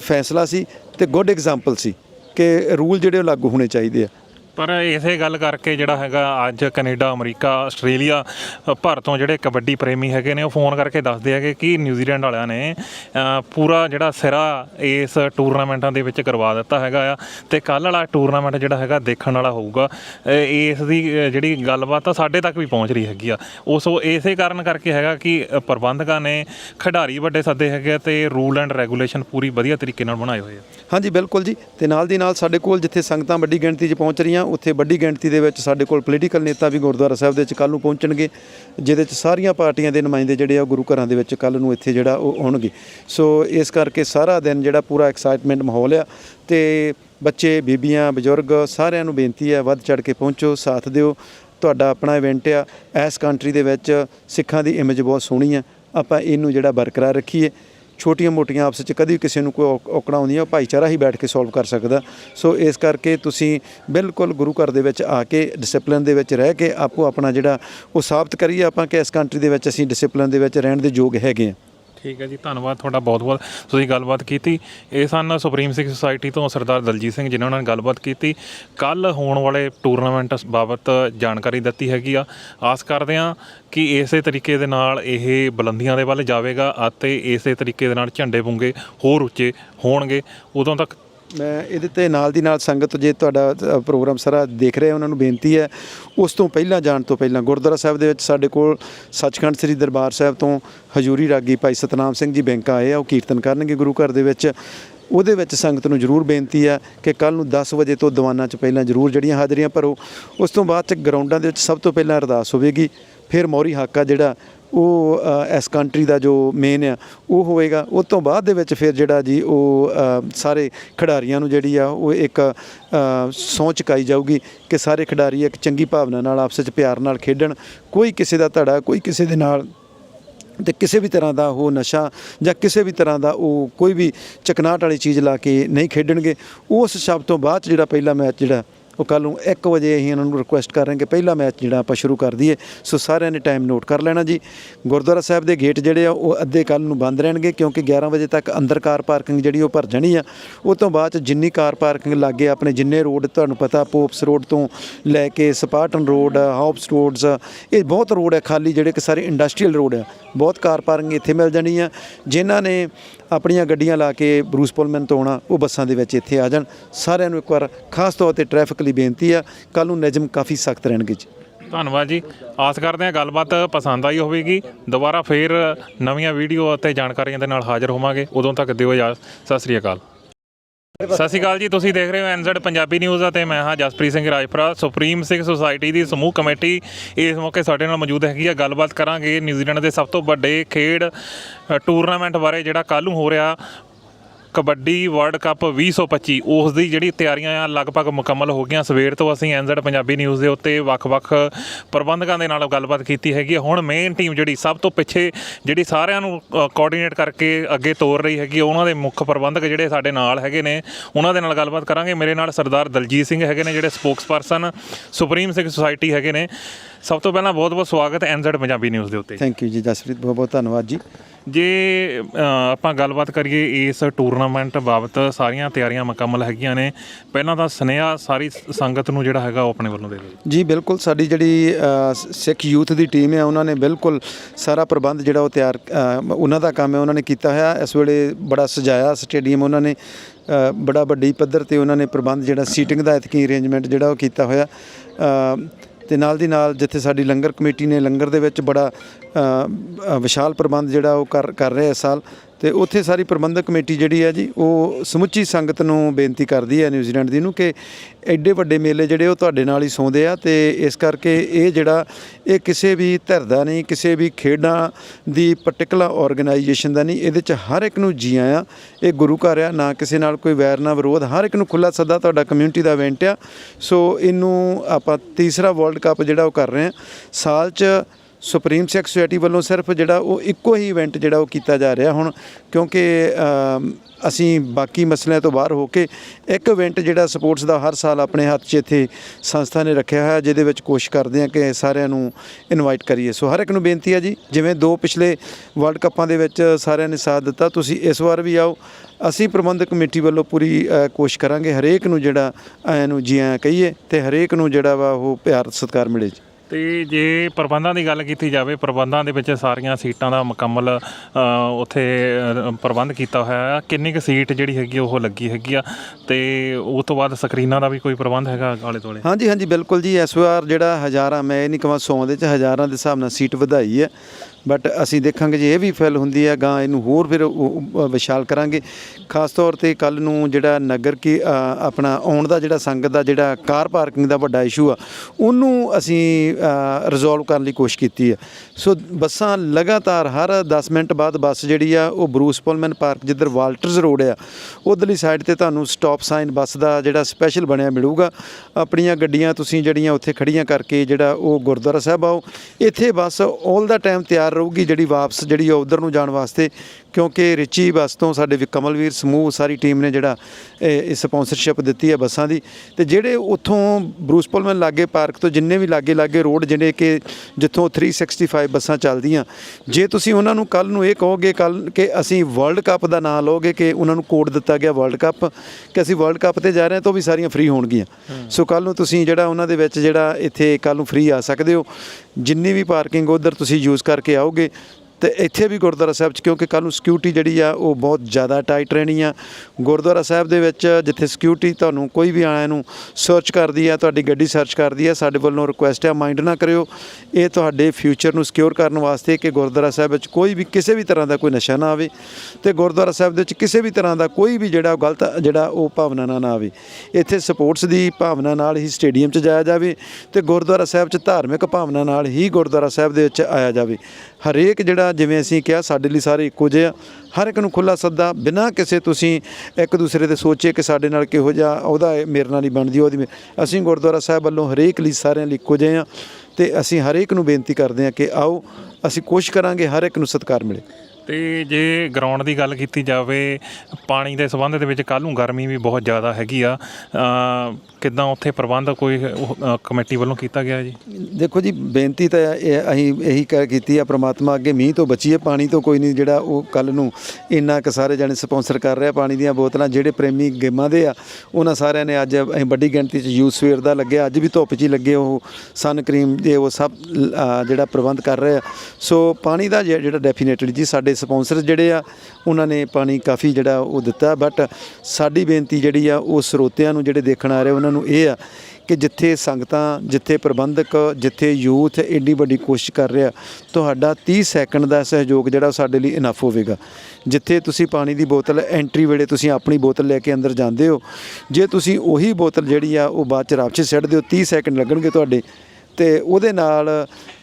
ਫੈਸਲਾ ਸੀ ਤੇ ਗੁੱਡ ਐਗਜ਼ਾਮਪਲ ਸੀ ਕਿ ਰੂਲ ਜਿਹੜੇ ਉਹ ਲਾਗੂ ਹੋਣੇ ਚਾਹੀਦੇ ਆ। ਪਰ ਇਸੇ ਗੱਲ ਕਰਕੇ ਜਿਹੜਾ ਹੈਗਾ ਅੱਜ ਕੈਨੇਡਾ ਅਮਰੀਕਾ ਆਸਟ੍ਰੇਲੀਆ ਅ, ਭਰ ਤੋਂ ਜਿਹੜੇ ਕਬੱਡੀ ਪ੍ਰੇਮੀ ਹੈਗੇ ਨੇ ਉਹ ਫੋਨ ਕਰਕੇ ਦੱਸਦੇ ਹੈਗੇ ਕਿ ਨਿਊਜ਼ੀਲੈਂਡ ਵਾਲਿਆਂ ਨੇ ਅ, ਪੂਰਾ ਜਿਹੜਾ ਸਿਰਾ ਇਸ ਟੂਰਨਾਮੈਂਟਾਂ ਦੇ ਵਿੱਚ ਕਰਵਾ ਦਿੱਤਾ ਹੈਗਾ ਆ ਤੇ ਕੱਲ ਵਾਲਾ ਟੂਰਨਾਮੈਂਟ ਜਿਹੜਾ ਹੈਗਾ ਦੇਖਣ ਵਾਲਾ ਹੋਊਗਾ ਅ, ਇਸ ਦੀ ਅ, ਜਿਹੜੀ ਗੱਲਬਾਤ ਆ ਸਾਡੇ ਤੱਕ ਵੀ ਪਹੁੰਚ ਰਹੀ ਹੈਗੀ ਆ। ਉਸ ਉਹ ਇਸੇ ਕਾਰਨ ਕਰਕੇ ਹੈਗਾ ਕਿ ਅ, ਪ੍ਰਬੰਧਕਾਂ ਨੇ ਖਿਡਾਰੀ ਵੱਡੇ ਸੱਦੇ ਹੈਗੇ ਆ ਤੇ ਰੂਲ ਐਂਡ ਰੈਗੂਲੇਸ਼ਨ ਪੂਰੀ ਵਧੀਆ ਤਰੀਕੇ ਨਾਲ ਬਣਾਏ ਹੋਏ ਆ। ਹਾਂਜੀ ਬਿਲਕੁਲ ਜੀ। ਤੇ ਨਾਲ ਦੀ ਨਾਲ ਸਾਡੇ ਕੋਲ ਜਿੱਥੇ ਸੰਗਤਾਂ ਵੱਡੀ ਗਿਣਤੀ 'ਚ ਪਹੁੰਚ ਰਹੀਆਂ ਉੱਥੇ ਵੱਡੀ ਗਿਣਤੀ ਦੇ ਵਿੱਚ ਸਾਡੇ ਕੋਲ ਪੋਲੀਟੀਕਲ ਨੇਤਾ ਵੀ ਗੁਰਦੁਆਰਾ ਸਾਹਿਬ ਦੇ ਵਿੱਚ ਕੱਲ ਨੂੰ ਪਹੁੰਚਣਗੇ, ਜਿਹਦੇ 'ਚ ਸਾਰੀਆਂ ਪਾਰਟੀਆਂ ਦੇ ਨੁਮਾਇੰਦੇ ਜਿਹੜੇ ਆ ਉਹ ਗੁਰੂ ਘਰਾਂ ਦੇ ਵਿੱਚ ਕੱਲ ਨੂੰ ਇੱਥੇ ਜਿਹੜਾ ਉਹ ਆਉਣਗੇ। ਸੋ ਇਸ ਕਰਕੇ ਸਾਰਾ ਦਿਨ ਜਿਹੜਾ ਪੂਰਾ ਐਕਸਾਈਟਮੈਂਟ ਮਾਹੌਲ ਆ ਤੇ ਬੱਚੇ, ਬੀਬੀਆਂ, ਬਜ਼ੁਰਗ ਸਾਰਿਆਂ ਨੂੰ ਬੇਨਤੀ ਹੈ ਵੱਧ ਚੜ ਕੇ ਪਹੁੰਚੋ, ਸਾਥ ਦਿਓ। ਤੁਹਾਡਾ ਆਪਣਾ ਇਵੈਂਟ ਆ। ਇਸ ਕੰਟਰੀ ਦੇ ਵਿੱਚ ਸਿੱਖਾਂ ਦੀ ਇਮੇਜ ਬਹੁਤ ਸੋਹਣੀ ਆ। ਆਪਾਂ ਇਹਨੂੰ ਜਿਹੜਾ ਬਰਕਰਾਰ ਰੱਖੀਏ। ਛੋਟੀਆਂ ਮੋਟੀਆਂ ਆਪਸ ਵਿੱਚ ਕਦੀ ਵੀ ਕਿਸੇ ਨੂੰ ਕੋਈ ਔਕ- ਔਕੜਾਂ ਆਉਂਦੀਆਂ, ਉਹ ਭਾਈਚਾਰਾ ਹੀ ਬੈਠ ਕੇ ਸੋਲਵ ਕਰ ਸਕਦਾ। ਸੋ ਇਸ ਕਰਕੇ ਤੁਸੀਂ ਬਿਲਕੁਲ ਗੁਰੂ ਘਰ ਦੇ ਵਿੱਚ ਆ ਕੇ ਡਿਸਪਲਿਨ ਦੇ ਵਿੱਚ ਰਹਿ ਕੇ ਆਪੋ ਆਪਣਾ ਜਿਹੜਾ ਉਹ ਸਾਬਤ ਕਰੀਏ ਆਪਾਂ ਕਿ ਇਸ ਕੰਟਰੀ ਦੇ ਵਿੱਚ ਅਸੀਂ ਡਿਸਪਲਿਨ ਦੇ ਵਿੱਚ ਰਹਿਣ ਦੇ ਯੋਗ ਹੈਗੇ ਹਾਂ। ਠੀਕ ਹੈ ਜੀ, ਧੰਨਵਾਦ ਤੁਹਾਡਾ ਬਹੁਤ ਬਹੁਤ। ਤੁਸੀਂ ਗੱਲਬਾਤ ਕੀਤੀ। ਇਹ ਸਨ ਸੁਪਰੀਮ ਸਿੱਖ ਸੁਸਾਇਟੀ ਤੋਂ ਸਰਦਾਰ ਦਲਜੀਤ ਸਿੰਘ ਜਿਨ੍ਹਾਂ ਨਾਲ ਗੱਲਬਾਤ ਕੀਤੀ। ਕੱਲ ਹੋਣ ਵਾਲੇ ਟੂਰਨਾਮੈਂਟ ਬਾਬਤ ਜਾਣਕਾਰੀ ਦਿੱਤੀ ਹੈਗੀ ਆ। ਆਸ ਕਰਦੇ ਹਾਂ ਕਿ ਇਸੇ ਤਰੀਕੇ ਦੇ ਨਾਲ ਇਹ ਬੁਲੰਦੀਆਂ ਦੇ ਵੱਲ ਜਾਵੇਗਾ ਅਤੇ ਇਸੇ ਤਰੀਕੇ ਦੇ ਨਾਲ ਝੰਡੇ ਪੁੰਗੇ ਹੋਰ ਉੱਚੇ ਹੋਣਗੇ। ਉਦੋਂ ਤੱਕ ਮੈਂ ਇਹਦੇ ਤੇ ਨਾਲ ਦੀ ਨਾਲ ਸੰਗਤ ਜੇ ਤੁਹਾਡਾ ਪ੍ਰੋਗਰਾਮ ਸਾਰਾ ਦੇਖ ਰਹੇ ਉਹਨਾਂ ਨੂੰ ਬੇਨਤੀ ਹੈ, ਉਸ ਤੋਂ ਪਹਿਲਾਂ ਜਾਣ ਤੋਂ ਪਹਿਲਾਂ ਗੁਰਦੁਆਰਾ ਸਾਹਿਬ ਦੇ ਵਿੱਚ ਸਾਡੇ ਕੋਲ ਸੱਚਖੰਡ ਸ੍ਰੀ ਦਰਬਾਰ ਸਾਹਿਬ ਤੋਂ ਹਜੂਰੀ ਰਾਗੀ ਭਾਈ ਸਤਨਾਮ ਸਿੰਘ ਜੀ ਬੈਂਕਾ ਆਏ ਆ, ਉਹ ਕੀਰਤਨ ਕਰਨਗੇ ਗੁਰੂ ਘਰ ਦੇ ਵਿੱਚ। ਉਹਦੇ ਵਿੱਚ ਸੰਗਤ ਨੂੰ ਜ਼ਰੂਰ ਬੇਨਤੀ ਆ ਕਿ ਕੱਲ ਨੂੰ 10 ਵਜੇ ਤੋਂ ਦੀਵਾਨਾਂ 'ਚ ਪਹਿਲਾਂ ਜ਼ਰੂਰ ਜਿਹੜੀਆਂ ਹਾਜ਼ਰੀਆਂ ਭਰੋ। ਉਸ ਤੋਂ ਬਾਅਦ 'ਚ ਗਰਾਊਂਡਾਂ ਦੇ ਵਿੱਚ ਸਭ ਤੋਂ ਪਹਿਲਾਂ ਅਰਦਾਸ ਹੋਵੇਗੀ, ਫਿਰ ਮੌਰੀ ਹਾਕਾ ਜਿਹੜਾ ਉਹ ਇਸ ਕੰਟਰੀ ਦਾ ਜੋ ਮੇਨ ਆ ਉਹ ਹੋਵੇਗਾ ਉਸ ਤੋਂ ਬਾਅਦ ਦੇ ਵਿੱਚ ਫਿਰ ਜਿਹੜਾ ਜੀ ਉਹ ਸਾਰੇ ਖਿਡਾਰੀਆਂ ਨੂੰ ਜਿਹੜੀ ਆ ਉਹ ਇੱਕ ਅ, ਸਹੁੰ ਚੁਕਾਈ ਜਾਊਗੀ ਕਿ ਸਾਰੇ ਖਿਡਾਰੀ ਇੱਕ ਚੰਗੀ ਭਾਵਨਾ ਨਾਲ ਆਪਸ ਵਿੱਚ ਪਿਆਰ ਨਾਲ ਖੇਡਣ। ਕੋਈ ਕਿਸੇ ਦਾ ਧੜਾ ਕੋਈ ਕਿਸੇ ਦੇ ਨਾਲ ਤੇ ਕਿਸੇ ਵੀ ਤਰ੍ਹਾਂ ਦਾ ਉਹ ਨਸ਼ਾ ਜਾਂ ਕਿਸੇ ਵੀ ਤਰ੍ਹਾਂ ਦਾ ਉਹ ਕੋਈ ਵੀ ਚਕਨਾਟ ਵਾਲੀ ਚੀਜ਼ ਲਾ ਕੇ ਨਹੀਂ ਖੇਡਣਗੇ। ਉਸ ਸ਼ਬਦ ਤੋਂ ਬਾਅਦ 'ਚ ਜਿਹੜਾ ਪਹਿਲਾ ਮੈਚ ਜਿਹੜਾ ਉਹ ਕੱਲ ਨੂੰ 1 ਵਜੇ ਅਸੀਂ ਇਹਨਾਂ ਨੂੰ ਰਿਕੁਐਸਟ ਕਰ ਰਹੇ ਹਾਂ ਕਿ ਪਹਿਲਾ ਮੈਚ ਜਿਹੜਾ ਆਪਾਂ ਸ਼ੁਰੂ ਕਰ ਦਈਏ। ਸੋ ਸਾਰਿਆਂ ਨੇ ਟਾਈਮ ਨੋਟ ਕਰ ਲੈਣਾ ਜੀ। ਗੁਰਦੁਆਰਾ ਸਾਹਿਬ ਦੇ ਗੇਟ ਜਿਹੜੇ ਆ, ਉਹ ਅੱਧੇ ਕੱਲ ਨੂੰ ਬੰਦ ਰਹਿਣਗੇ ਕਿਉਂਕਿ 11 ਵਜੇ ਤੱਕ ਅੰਦਰ ਕਾਰ ਪਾਰਕਿੰਗ ਜਿਹੜੀ ਉਹ ਭਰ ਜਾਣੀ ਆ। ਉਹ ਤੋਂ ਬਾਅਦ 'ਚ ਜਿੰਨੀ ਕਾਰ ਪਾਰਕਿੰਗ ਲੱਗੇ ਆਪਣੇ ਜਿੰਨੇ ਰੋਡ ਤੁਹਾਨੂੰ ਪਤਾ ਪੋਪਸ ਰੋਡ ਤੋਂ ਲੈ ਕੇ ਸਪਾਰਟਨ ਰੋਡ ਹਾਊਪਸ ਰੋਡਸ ਇਹ ਬਹੁਤ ਰੋਡ ਹੈ ਖਾਲੀ ਜਿਹੜੇ ਕਿ ਸਾਰੇ ਇੰਡਸਟਰੀਅਲ ਰੋਡ ਆ। ਬਹੁਤ ਕਾਰ ਪਾਰਕਿੰਗ ਇੱਥੇ ਮਿਲ ਜਾਣੀ ਆ। ਜਿਨ੍ਹਾਂ ਨੇ ਆਪਣੀਆਂ ਗੱਡੀਆਂ ਲਾ ਕੇ ਬਰੂਸ ਪੁਲਮਨ ਤੋਂ ਆਉਣਾ, ਉਹ ਬੱਸਾਂ ਦੇ ਵਿੱਚ ਇੱਥੇ ਆ ਜਾਣ। ਸਾਰਿਆਂ ਨੂੰ ਇੱਕ ਵਾਰ ਖਾਸ ਤੌਰ ਤੇ ਟ੍ਰੈਫਿਕ ਲਈ ਬੇਨਤੀ ਆ ਕੱਲ ਨੂੰ ਨਿਯਮ ਕਾਫੀ ਸਖਤ ਰਹਿਣਗੇ ਜੀ। ਧੰਨਵਾਦ ਜੀ। ਆਸ ਕਰਦੇ ਹਾਂ ਗੱਲਬਾਤ ਪਸੰਦ ਆਈ ਹੋਵੇਗੀ। ਦੁਬਾਰਾ ਫੇਰ ਨਵੀਆਂ ਵੀਡੀਓ ਅਤੇ ਜਾਣਕਾਰੀਆਂ ਦੇ ਨਾਲ ਹਾਜ਼ਰ ਹੋਵਾਂਗੇ। ਉਦੋਂ ਤੱਕ ਦਿਓ ਇਜਾਜ਼ਤ। ਸਤਿ ਸ੍ਰੀ ਅਕਾਲ। ਸਤਿ ਸ਼੍ਰੀ ਅਕਾਲ ਜੀ, ਤੁਸੀਂ ਦੇਖ ਰਹੇ ਹੋ ਐਨਜ਼ਡ ਪੰਜਾਬੀ ਨਿਊਜ਼ ਅਤੇ ਮੈਂ ਹਾਂ ਜਸਪ੍ਰੀਤ ਸਿੰਘ ਰਾਜਪੁਰਾ। ਸੁਪਰੀਮ ਸਿੱਖ ਸੁਸਾਇਟੀ ਦੀ ਸਮੂਹ ਕਮੇਟੀ ਇਸ ਮੌਕੇ ਸਾਡੇ ਨਾਲ ਮੌਜੂਦ ਹੈਗੀ ਆ। ਗੱਲਬਾਤ ਕਰਾਂਗੇ ਨਿਊਜ਼ੀਲੈਂਡ ਦੇ ਸਭ ਤੋਂ ਵੱਡੇ ਖੇਡ ਟੂਰਨਾਮੈਂਟ ਬਾਰੇ ਜਿਹੜਾ ਕੱਲ੍ਹ ਨੂੰ ਹੋ ਰਿਹਾ। ਕਬੱਡੀ ਵਰਲਡ ਕੱਪ 2025 ਉਸ ਦੀ ਜਿਹੜੀ ਤਿਆਰੀਆਂ ਆ ਲਗਭਗ ਮੁਕੰਮਲ ਹੋ ਗਈਆਂ। ਸਵੇਰ ਤੋਂ ਅਸੀਂ ਐਨਜ਼ਡ ਪੰਜਾਬੀ ਨਿਊਜ਼ ਦੇ ਉੱਤੇ ਵੱਖ-ਵੱਖ ਪ੍ਰਬੰਧਕਾਂ ਦੇ ਨਾਲ ਗੱਲਬਾਤ ਕੀਤੀ ਹੈਗੀ ਆ। ਹੁਣ ਮੇਨ ਟੀਮ ਜਿਹੜੀ ਸਭ ਤੋਂ ਪਿੱਛੇ ਜਿਹੜੀ ਸਾਰਿਆਂ ਨੂੰ ਕੋਆਰਡੀਨੇਟ ਕਰਕੇ ਅੱਗੇ ਤੋਰ ਰਹੀ ਹੈਗੀ, ਉਹਨਾਂ ਦੇ ਮੁੱਖ ਪ੍ਰਬੰਧਕ ਜਿਹੜੇ ਸਾਡੇ ਨਾਲ ਹੈਗੇ ਨੇ, ਉਹਨਾਂ ਦੇ ਨਾਲ ਗੱਲਬਾਤ ਕਰਾਂਗੇ। ਮੇਰੇ ਨਾਲ ਸਰਦਾਰ ਦਲਜੀਤ ਸਿੰਘ ਹੈਗੇ ਨੇ, ਜਿਹੜੇ ਸਪੋਕਸਪਰਸਨ ਸੁਪਰੀਮ ਸਿੰਘ ਸੁਸਾਇਟੀ ਹੈਗੇ ਨੇ। ਸਭ ਤੋਂ ਪਹਿਲਾਂ ਬਹੁਤ-ਬਹੁਤ ਸਵਾਗਤ ਐਨਜ਼ੈਡ ਪੰਜਾਬੀ ਨਿਊਜ਼ ਦੇ ਉੱਤੇ ਥੈਂਕ ਯੂ ਜੀ ਜਸਪ੍ਰੀਤ ਬਹੁਤ ਬਹੁਤ ਧੰਨਵਾਦ ਜੀ। ਜੇ ਆਪਾਂ ਗੱਲਬਾਤ ਕਰੀਏ ਇਸ ਟੂਰਨਾਮੈਂਟ ਬਾਬਤ ਸਾਰੀਆਂ ਤਿਆਰੀਆਂ ਮੁਕੰਮਲ ਹੈਗੀਆਂ ਨੇ। ਪਹਿਲਾਂ ਤਾਂ ਸੁਨੇਹਾ ਸਾਰੀ ਸੰਗਤ ਨੂੰ ਜਿਹੜਾ ਹੈਗਾ ਉਹ ਆਪਣੇ ਵੱਲੋਂ ਦੇ ਦਿਓ ਜੀ। ਬਿਲਕੁਲ ਸਾਡੀ ਜਿਹੜੀ ਸਿੱਖ ਯੂਥ ਦੀ ਟੀਮ ਹੈ ਉਹਨਾਂ ਨੇ ਬਿਲਕੁਲ ਸਾਰਾ ਪ੍ਰਬੰਧ ਜਿਹੜਾ ਉਹ ਤਿਆਰ ਉਹਨਾਂ ਦਾ ਕੰਮ ਹੈ ਉਹਨਾਂ ਨੇ ਕੀਤਾ ਹੋਇਆ। ਇਸ ਵੇਲੇ ਬੜਾ ਸਜਾਇਆ ਸਟੇਡੀਅਮ ਉਹਨਾਂ ਨੇ ਬੜਾ ਵੱਡੀ ਪੱਧਰ ਤੇ ਉਹਨਾਂ ਨੇ ਪ੍ਰਬੰਧ ਜਿਹੜਾ ਸੀਟਿੰਗ ਦਾ ਇਤਕੀ ਅਰੇਂਜਮੈਂਟ ਜਿਹੜਾ ਉਹ ਕੀਤਾ ਹੋਇਆ। ਤੇ ਨਾਲ ਦੀ ਨਾਲ ਜਿੱਥੇ ਸਾਡੀ ਲੰਗਰ ਕਮੇਟੀ ਨੇ ਲੰਗਰ ਦੇ ਵਿੱਚ ਬੜਾ ਵਿਸ਼ਾਲ ਪ੍ਰਬੰਧ ਜਿਹੜਾ ਉਹ ਕਰ ਕਰ ਰਹੇ ਇਸ ਸਾਲ ਤੇ ਉੱਥੇ ਸਾਰੀ ਪ੍ਰਬੰਧਕ ਕਮੇਟੀ ਜਿਹੜੀ ਹੈ ਜੀ, ਉਹ ਸਮੁੱਚੀ ਸੰਗਤ ਨੂੰ ਬੇਨਤੀ ਕਰਦੀ ਹੈ ਨਿਊਜ਼ੀਲੈਂਡ ਦੀ ਨੂੰ ਕਿ ਐਡੇ ਵੱਡੇ ਮੇਲੇ ਜਿਹੜੇ ਉਹ ਤੁਹਾਡੇ ਨਾਲ ਹੀ ਸੌਂਦੇ ਆ ਤੇ ਇਸ ਕਰਕੇ ਇਹ ਜਿਹੜਾ, ਇਹ ਕਿਸੇ ਵੀ ਧਿਰ ਦਾ ਨਹੀਂ, ਕਿਸੇ ਵੀ ਖੇਡਾਂ ਦੀ ਪਾਰਟਿਕੂਲਰ ਆਰਗੇਨਾਈਜੇਸ਼ਨ ਦਾ ਨਹੀਂ, ਇਹਦੇ ਚ ਹਰ ਇੱਕ ਨੂੰ ਜੀ ਆਇਆਂ। ਇਹ ਗੁਰੂ ਘਰ ਆ, ਨਾ ਕਿਸੇ ਨਾਲ ਕੋਈ ਵੈਰ, ਨਾ ਵਿਰੋਧ, ਹਰ ਇੱਕ ਨੂੰ ਖੁੱਲਾ ਸੱਦਾ ਤੁਹਾਡਾ ਕਮਿਊਨਿਟੀ ਦਾ ਇਵੈਂਟ ਆ। ਸੋ ਇਹਨੂੰ ਆਪਾਂ ਤੀਸਰਾ ਵਰਲਡ ਕੱਪ ਜਿਹੜਾ ਉਹ ਕਰ ਰਹੇ ਆ ਸਾਲ ਚ ਸੁਪਰੀਮ ਸਿੱਖ ਸੁਸਾਇਟੀ ਵੱਲੋਂ ਸਿਰਫ ਜਿਹੜਾ ਉਹ ਇੱਕੋ ਹੀ ਇਵੈਂਟ ਜਿਹੜਾ ਉਹ ਕੀਤਾ ਜਾ ਰਿਹਾ ਹੁਣ, ਕਿਉਂਕਿ ਅਸੀਂ ਬਾਕੀ ਮਸਲਿਆਂ ਤੋਂ ਬਾਹਰ ਹੋ ਕੇ ਇੱਕ ਇਵੈਂਟ ਜਿਹੜਾ ਸਪੋਰਟਸ ਦਾ ਹਰ ਸਾਲ ਆਪਣੇ ਹੱਥ 'ਚ ਇੱਥੇ ਸੰਸਥਾ ਨੇ ਰੱਖਿਆ ਹੋਇਆ, ਜਿਹਦੇ ਵਿੱਚ ਕੋਸ਼ਿਸ਼ ਕਰਦੇ ਹਾਂ ਕਿ ਸਾਰਿਆਂ ਨੂੰ ਇਨਵਾਈਟ ਕਰੀਏ। ਸੋ ਹਰ ਇੱਕ ਨੂੰ ਬੇਨਤੀ ਹੈ ਜੀ, ਜਿਵੇਂ ਦੋ ਪਿਛਲੇ ਵਰਲਡ ਕੱਪਾਂ ਦੇ ਵਿੱਚ ਸਾਰਿਆਂ ਨੇ ਸਾਥ ਦਿੱਤਾ, ਤੁਸੀਂ ਇਸ ਵਾਰ ਵੀ ਆਓ। ਅਸੀਂ ਪ੍ਰਬੰਧਕ ਕਮੇਟੀ ਵੱਲੋਂ ਪੂਰੀ ਕੋਸ਼ਿਸ਼ ਕਰਾਂਗੇ ਹਰੇਕ ਨੂੰ ਜਿਹੜਾ ਆਇਆਂ ਨੂੰ ਜੀ ਆਇਆਂ ਕਹੀਏ, ਤੇ ਹਰੇਕ ਨੂੰ ਜਿਹੜਾ ਵਾ ਉਹ ਪਿਆਰ ਸਤਿਕਾਰ ਮਿਲੇ ਜੀ। ਤੇ ਜੇ ਪ੍ਰਬੰਧਾਂ ਦੀ ਗੱਲ ਕੀਤੀ ਜਾਵੇ, ਪ੍ਰਬੰਧਾਂ ਦੇ ਵਿੱਚ ਸਾਰੀਆਂ ਸੀਟਾਂ ਦਾ ਮੁਕੰਮਲ ਉੱਥੇ ਪ੍ਰਬੰਧ ਕੀਤਾ ਹੋਇਆ ਹੈ। ਕਿੰਨੀ ਕੁ ਸੀਟ ਜਿਹੜੀ ਹੈਗੀ ਆ, ਉਹ ਲੱਗੀ ਹੈਗੀ ਆ। ਤੇ ਉਸ ਤੋਂ ਬਾਅਦ ਸਕਰੀਨਾਂ ਦਾ ਵੀ ਕੋਈ ਪ੍ਰਬੰਧ ਹੈਗਾ ਆਲੇ ਦੁਆਲੇ? ਹਾਂਜੀ ਹਾਂਜੀ, ਬਿਲਕੁਲ ਜੀ। ਇਸ ਵਾਰ ਜਿਹੜਾ ਹਜ਼ਾਰਾਂ, ਮੈਂ ਇਹ ਨਹੀਂ ਕਹਾਂ 100 ਦੇ ਚ ਹਜ਼ਾਰਾਂ ਦੇ ਹਿਸਾਬ ਨਾਲ ਸੀਟ ਵਧਾਈ ਹੈ। ਬਟ ਅਸੀਂ ਦੇਖਾਂਗੇ ਜੇ ਇਹ ਵੀ ਫੈਲ ਹੁੰਦੀ ਹੈ ਗਾਂ ਇਹਨੂੰ ਹੋਰ ਫਿਰ ਵਿਸ਼ਾਲ ਕਰਾਂਗੇ। ਖਾਸ ਤੌਰ ਤੇ ਕੱਲ ਨੂੰ ਜਿਹੜਾ ਨਗਰ ਕੀ ਆਪਣਾ ਆਉਣ ਦਾ ਜਿਹੜਾ ਸੰਗਤ ਦਾ ਜਿਹੜਾ ਕਾਰ ਪਾਰਕਿੰਗ ਦਾ ਵੱਡਾ ਇਸ਼ੂ ਆ, ਉਹਨੂੰ ਅਸੀਂ ਰਿਜ਼ੋਲਵ ਕਰਨ ਲਈ ਕੋਸ਼ਿਸ਼ ਕੀਤੀ ਆ ਸੋ ਬੱਸਾਂ ਲਗਾਤਾਰ ਹਰ 10 ਮਿੰਟ ਬਾਅਦ ਬੱਸ ਜਿਹੜੀ ਆ, ਉਹ ਬਰੂਸ ਪੁਲਮਨ ਪਾਰਕ ਜਿੱਧਰ ਵਾਲਟਰਸ ਰੋਡ ਆ, ਉਧਰਲੀ ਸਾਈਡ ਤੇ ਤੁਹਾਨੂੰ ਸਟਾਪ ਸਾਈਨ ਬੱਸ ਦਾ ਜਿਹੜਾ ਸਪੈਸ਼ਲ ਬਣਿਆ ਮਿਲੂਗਾ। ਆਪਣੀਆਂ ਗੱਡੀਆਂ ਤੁਸੀਂ ਜਿਹੜੀਆਂ ਉੱਥੇ ਖੜੀਆਂ ਕਰਕੇ ਜਿਹੜਾ ਉਹ ਗੁਰਦੁਆਰਾ ਸਾਹਿਬ ਆਓ, ਇੱਥੇ ਬੱਸ 올 ਦਾ ਟਾਈਮ ਤਿਆਰ ਰਹੂਗੀ ਜਿਹੜੀ ਵਾਪਸ ਜਿਹੜੀ ਆ ਉਧਰ ਨੂੰ ਜਾਣ ਵਾਸਤੇ ਕਿਉਂਕਿ ਰਿਚੀ ਬੱਸ ਤੋਂ ਸਾਡੇ ਵੀ ਕਮਲਵੀਰ ਸਮੂਹ ਸਾਰੀ ਟੀਮ ਨੇ ਜਿਹੜਾ ਇਹ ਸਪਾਂਸਰਸ਼ਿਪ ਦਿੱਤੀ ਹੈ ਬੱਸਾਂ ਦੀ। ਤੇ ਜਿਹੜੇ ਉੱਥੋਂ ਬਰੂਸ ਪੁਲਮਨ ਲਾਗੇ ਪਾਰਕ ਤੋਂ ਜਿੰਨੇ ਵੀ ਲਾਗੇ ਲਾਗੇ ਰੋਡ ਜਿਹੜੇ ਕਿ ਜਿੱਥੋਂ 365 ਬੱਸਾਂ ਚੱਲਦੀਆਂ ਜੇ ਤੁਸੀਂ ਉਹਨਾਂ ਨੂੰ ਕੱਲ ਨੂੰ ਇਹ ਕਹੋਗੇ ਕੱਲ ਕਿ ਅਸੀਂ ਵਰਲਡ ਕੱਪ ਦਾ ਨਾਮ ਲਓਗੇ ਕਿ ਉਹਨਾਂ ਨੂੰ ਕੋਡ ਦਿੱਤਾ ਗਿਆ ਵਰਲਡ ਕੱਪ ਕਿ ਅਸੀਂ ਵਰਲਡ ਕੱਪ ਤੇ ਜਾ ਰਹੇ ਹਾਂ ਤਾਂ ਉਹ ਵੀ ਸਾਰੀਆਂ ਫ੍ਰੀ ਹੋਣਗੀਆਂ। ਸੋ ਕੱਲ ਨੂੰ ਤੁਸੀਂ ਜਿਹੜਾ ਉਹਨਾਂ ਦੇ ਵਿੱਚ ਜਿਹੜਾ ਇੱਥੇ ਕੱਲ ਨੂੰ ਫ੍ਰੀ ਆ ਸਕਦੇ ਹੋ। ਜਿੰਨੀ ਵੀ ਪਾਰਕਿੰਗ ਉਧਰ ਤੁਸੀਂ ਯੂਜ਼ ਕਰਕੇ ਆਓਗੇ ਤੇ ਇੱਥੇ ਵੀ ਗੁਰਦੁਆਰਾ ਸਾਹਿਬ 'ਚ, ਕਿਉਂਕਿ ਕੱਲ ਨੂੰ ਸਿਕਿਉਰਿਟੀ ਜਿਹੜੀ ਆ, ਉਹ ਬਹੁਤ ਜ਼ਿਆਦਾ ਟਾਈਟ ਰਹਿਣੀ ਆ। ਗੁਰਦੁਆਰਾ ਸਾਹਿਬ ਦੇ ਵਿੱਚ ਜਿੱਥੇ ਸਿਕਿਉਰਿਟੀ ਤੁਹਾਨੂੰ ਕੋਈ ਵੀ ਆਇਆ ਨੂੰ ਸਰਚ ਕਰਦੀ ਆ, ਤੁਹਾਡੀ ਗੱਡੀ ਸਰਚ ਕਰਦੀ ਆ, ਸਾਡੇ ਵੱਲੋਂ ਰਿਕੁਐਸਟ ਆ ਮਾਈਂਡ ਨਾ ਕਰਿਓ। ਇਹ ਤੁਹਾਡੇ ਫਿਊਚਰ ਨੂੰ ਸਿਕਿਉਰ ਕਰਨ ਵਾਸਤੇ ਕਿ ਗੁਰਦੁਆਰਾ ਸਾਹਿਬ ਵਿੱਚ ਕੋਈ ਵੀ ਕਿਸੇ ਵੀ ਤਰ੍ਹਾਂ ਦਾ ਕੋਈ ਨਸ਼ਾ ਨਾ ਆਵੇ ਤੇ ਗੁਰਦੁਆਰਾ ਸਾਹਿਬ ਦੇ ਵਿੱਚ ਕਿਸੇ ਵੀ ਤਰ੍ਹਾਂ ਦਾ ਕੋਈ ਵੀ ਜਿਹੜਾ ਗਲਤ, ਜਿਹੜਾ ਉਹ ਭਾਵਨਾ ਨਾ ਨਾ ਆਵੇ। ਇੱਥੇ ਸਪੋਰਟਸ ਦੀ ਭਾਵਨਾ ਨਾਲ ਹੀ ਸਟੇਡੀਅਮ 'ਚ ਜਾਇਆ ਜਾਵੇ ਤੇ ਗੁਰਦੁਆਰਾ ਸਾਹਿਬ 'ਚ ਧਾਰਮਿਕ ਭਾਵਨਾ ਨਾਲ ਹੀ ਗੁਰਦੁਆਰਾ ਸਾਹਿਬ ਦੇ ਵਿੱਚ ਆਇਆ ਜਾਵੇ। ਹਰੇਕ ਜਿਹੜਾ ਜਿਵੇਂ ਅਸੀਂ ਕਿਹਾ, ਸਾਡੇ ਲਈ ਸਾਰੇ ਇੱਕੋ ਜਿਹੇ ਆ। ਹਰ ਇੱਕ ਨੂੰ ਖੁੱਲਾ ਸੱਦਾ, ਬਿਨਾਂ ਕਿਸੇ ਤੁਸੀਂ ਇੱਕ ਦੂਸਰੇ ਦੇ ਸੋਚੇ ਕਿ ਸਾਡੇ ਨਾਲ ਕਿਹੋ ਜਿਹਾ ਉਹਦਾ ਮੇਰੇ ਨਾਲ ਹੀ ਬਣਦੀ, ਉਹਦੀ ਮੇ- ਅਸੀਂ ਗੁਰਦੁਆਰਾ ਸਾਹਿਬ ਵੱਲੋਂ ਹਰੇਕ ਲਈ ਸਾਰਿਆਂ ਲਈ ਇੱਕੋ ਜਿਹੇ ਆ ਤੇ ਅਸੀਂ ਹਰੇਕ ਨੂੰ ਬੇਨਤੀ ਕਰਦੇ ਹਾਂ ਕਿ ਆਓ, ਅਸੀਂ ਕੋਸ਼ਿਸ਼ ਕਰਾਂਗੇ ਹਰ ਇੱਕ ਨੂੰ ਸਤਿਕਾਰ ਮਿਲੇ। ਤੇ ਜੇ ਗਰਾਊਂਡ ਦੀ ਗੱਲ ਕੀਤੀ ਜਾਵੇ ਪਾਣੀ ਦੇ ਸਬੰਧ ਦੇ ਵਿੱਚ ਕੱਲ ਨੂੰ ਗਰਮੀ ਵੀ ਬਹੁਤ ਜ਼ਿਆਦਾ ਹੈਗੀ ਆ। ਅ, ਕਿੱਦਾਂ ਉੱਥੇ ਪ੍ਰਬੰਧ ਕੋਈ ਕਮੇਟੀ ਵੱਲੋਂ ਕੀਤਾ ਗਿਆ ਜੀ? ਦੇਖੋ ਜੀ ਬੇਨਤੀ ਤਾਂ ਇਹ ਅਸੀਂ ਇਹੀ ਕਰ ਕੀਤੀ ਆ ਪ੍ਰਮਾਤਮਾ ਅੱਗੇ ਮੀਂਹ ਤੋਂ ਬਚੀਏ ਪਾਣੀ ਤੋਂ ਕੋਈ ਨਹੀਂ ਜਿਹੜਾ ਉਹ ਕੱਲ ਨੂੰ ਇੰਨਾ ਕੁ ਸਾਰੇ ਜਣੇ ਸਪਾਂਸਰ ਕਰ ਰਿਹਾ ਪਾਣੀ ਦੀਆਂ ਬੋਤਲਾਂ ਜਿਹੜੇ ਪ੍ਰੇਮੀ ਗੇਮਾਂ ਦੇ ਆ ਉਹਨਾਂ ਸਾਰਿਆਂ ਨੇ ਅੱਜ ਅਸੀਂ ਵੱਡੀ ਗਿਣਤੀ 'ਚ ਯੂਜ ਸਵੇਰ ਦਾ ਲੱਗਿਆ ਅੱਜ ਵੀ ਧੁੱਪ 'ਚ ਹੀ ਲੱਗੇ ਉਹ ਸਨ ਕਰੀਮ ਦੇ ਉਹ ਸਭ ਅ, ਜਿਹੜਾ ਪ੍ਰਬੰਧ ਕਰ ਰਹੇ ਆ। ਸੋ ਪਾਣੀ ਦਾ ਜਿ- ਜਿਹੜਾ ਡੈਫੀਨੇਟਲੀ ਜੀ ਸਾਡੇ ਸਪਾਂਸਰ ਜਿਹੜੇ ਆ, ਉਹਨਾਂ ਨੇ ਪਾਣੀ ਕਾਫੀ ਜਿਹੜਾ ਉਹ ਦਿੱਤਾ। ਬਟ ਸਾਡੀ ਬੇਨਤੀ ਜਿਹੜੀ ਆ, ਉਹ ਸਰੋਤਿਆਂ ਨੂੰ ਜਿਹੜੇ ਦੇਖਣ ਆ ਰਹੇ, ਉਹਨਾਂ ਨੂੰ ਇਹ ਆ ਕਿ ਜਿੱਥੇ ਸੰਗਤਾਂ, ਜਿੱਥੇ ਪ੍ਰਬੰਧਕ, ਜਿੱਥੇ ਯੂਥ ਏਡੀ ਵੱਡੀ ਕੋਸ਼ਿਸ਼ ਕਰ ਰਿਹਾ, ਤੁਹਾਡਾ 30 ਸੈਕਿੰਡ ਦਾ ਸਹਿਯੋਗ ਜਿਹੜਾ ਉਹ ਸਾਡੇ ਲਈ ਇਨਫ ਹੋਵੇਗਾ। ਜਿੱਥੇ ਤੁਸੀਂ ਪਾਣੀ ਦੀ ਬੋਤਲ ਐਂਟਰੀ ਵੇਲੇ ਤੁਸੀਂ ਆਪਣੀ ਬੋਤਲ ਲੈ ਕੇ ਅੰਦਰ ਜਾਂਦੇ ਹੋ, ਜੇ ਤੁਸੀਂ ਉਹੀ ਬੋਤਲ ਜਿਹੜੀ ਆ, ਉਹ ਬਾਅਦ ਚ ਰੱਬ 'ਚ ਸਿੱਟ ਦਿਓ 30 ਸੈਕਿੰਡ ਲੱਗਣਗੇ ਤੁਹਾਡੇ। ਤੇ ਉਹਦੇ ਨਾਲ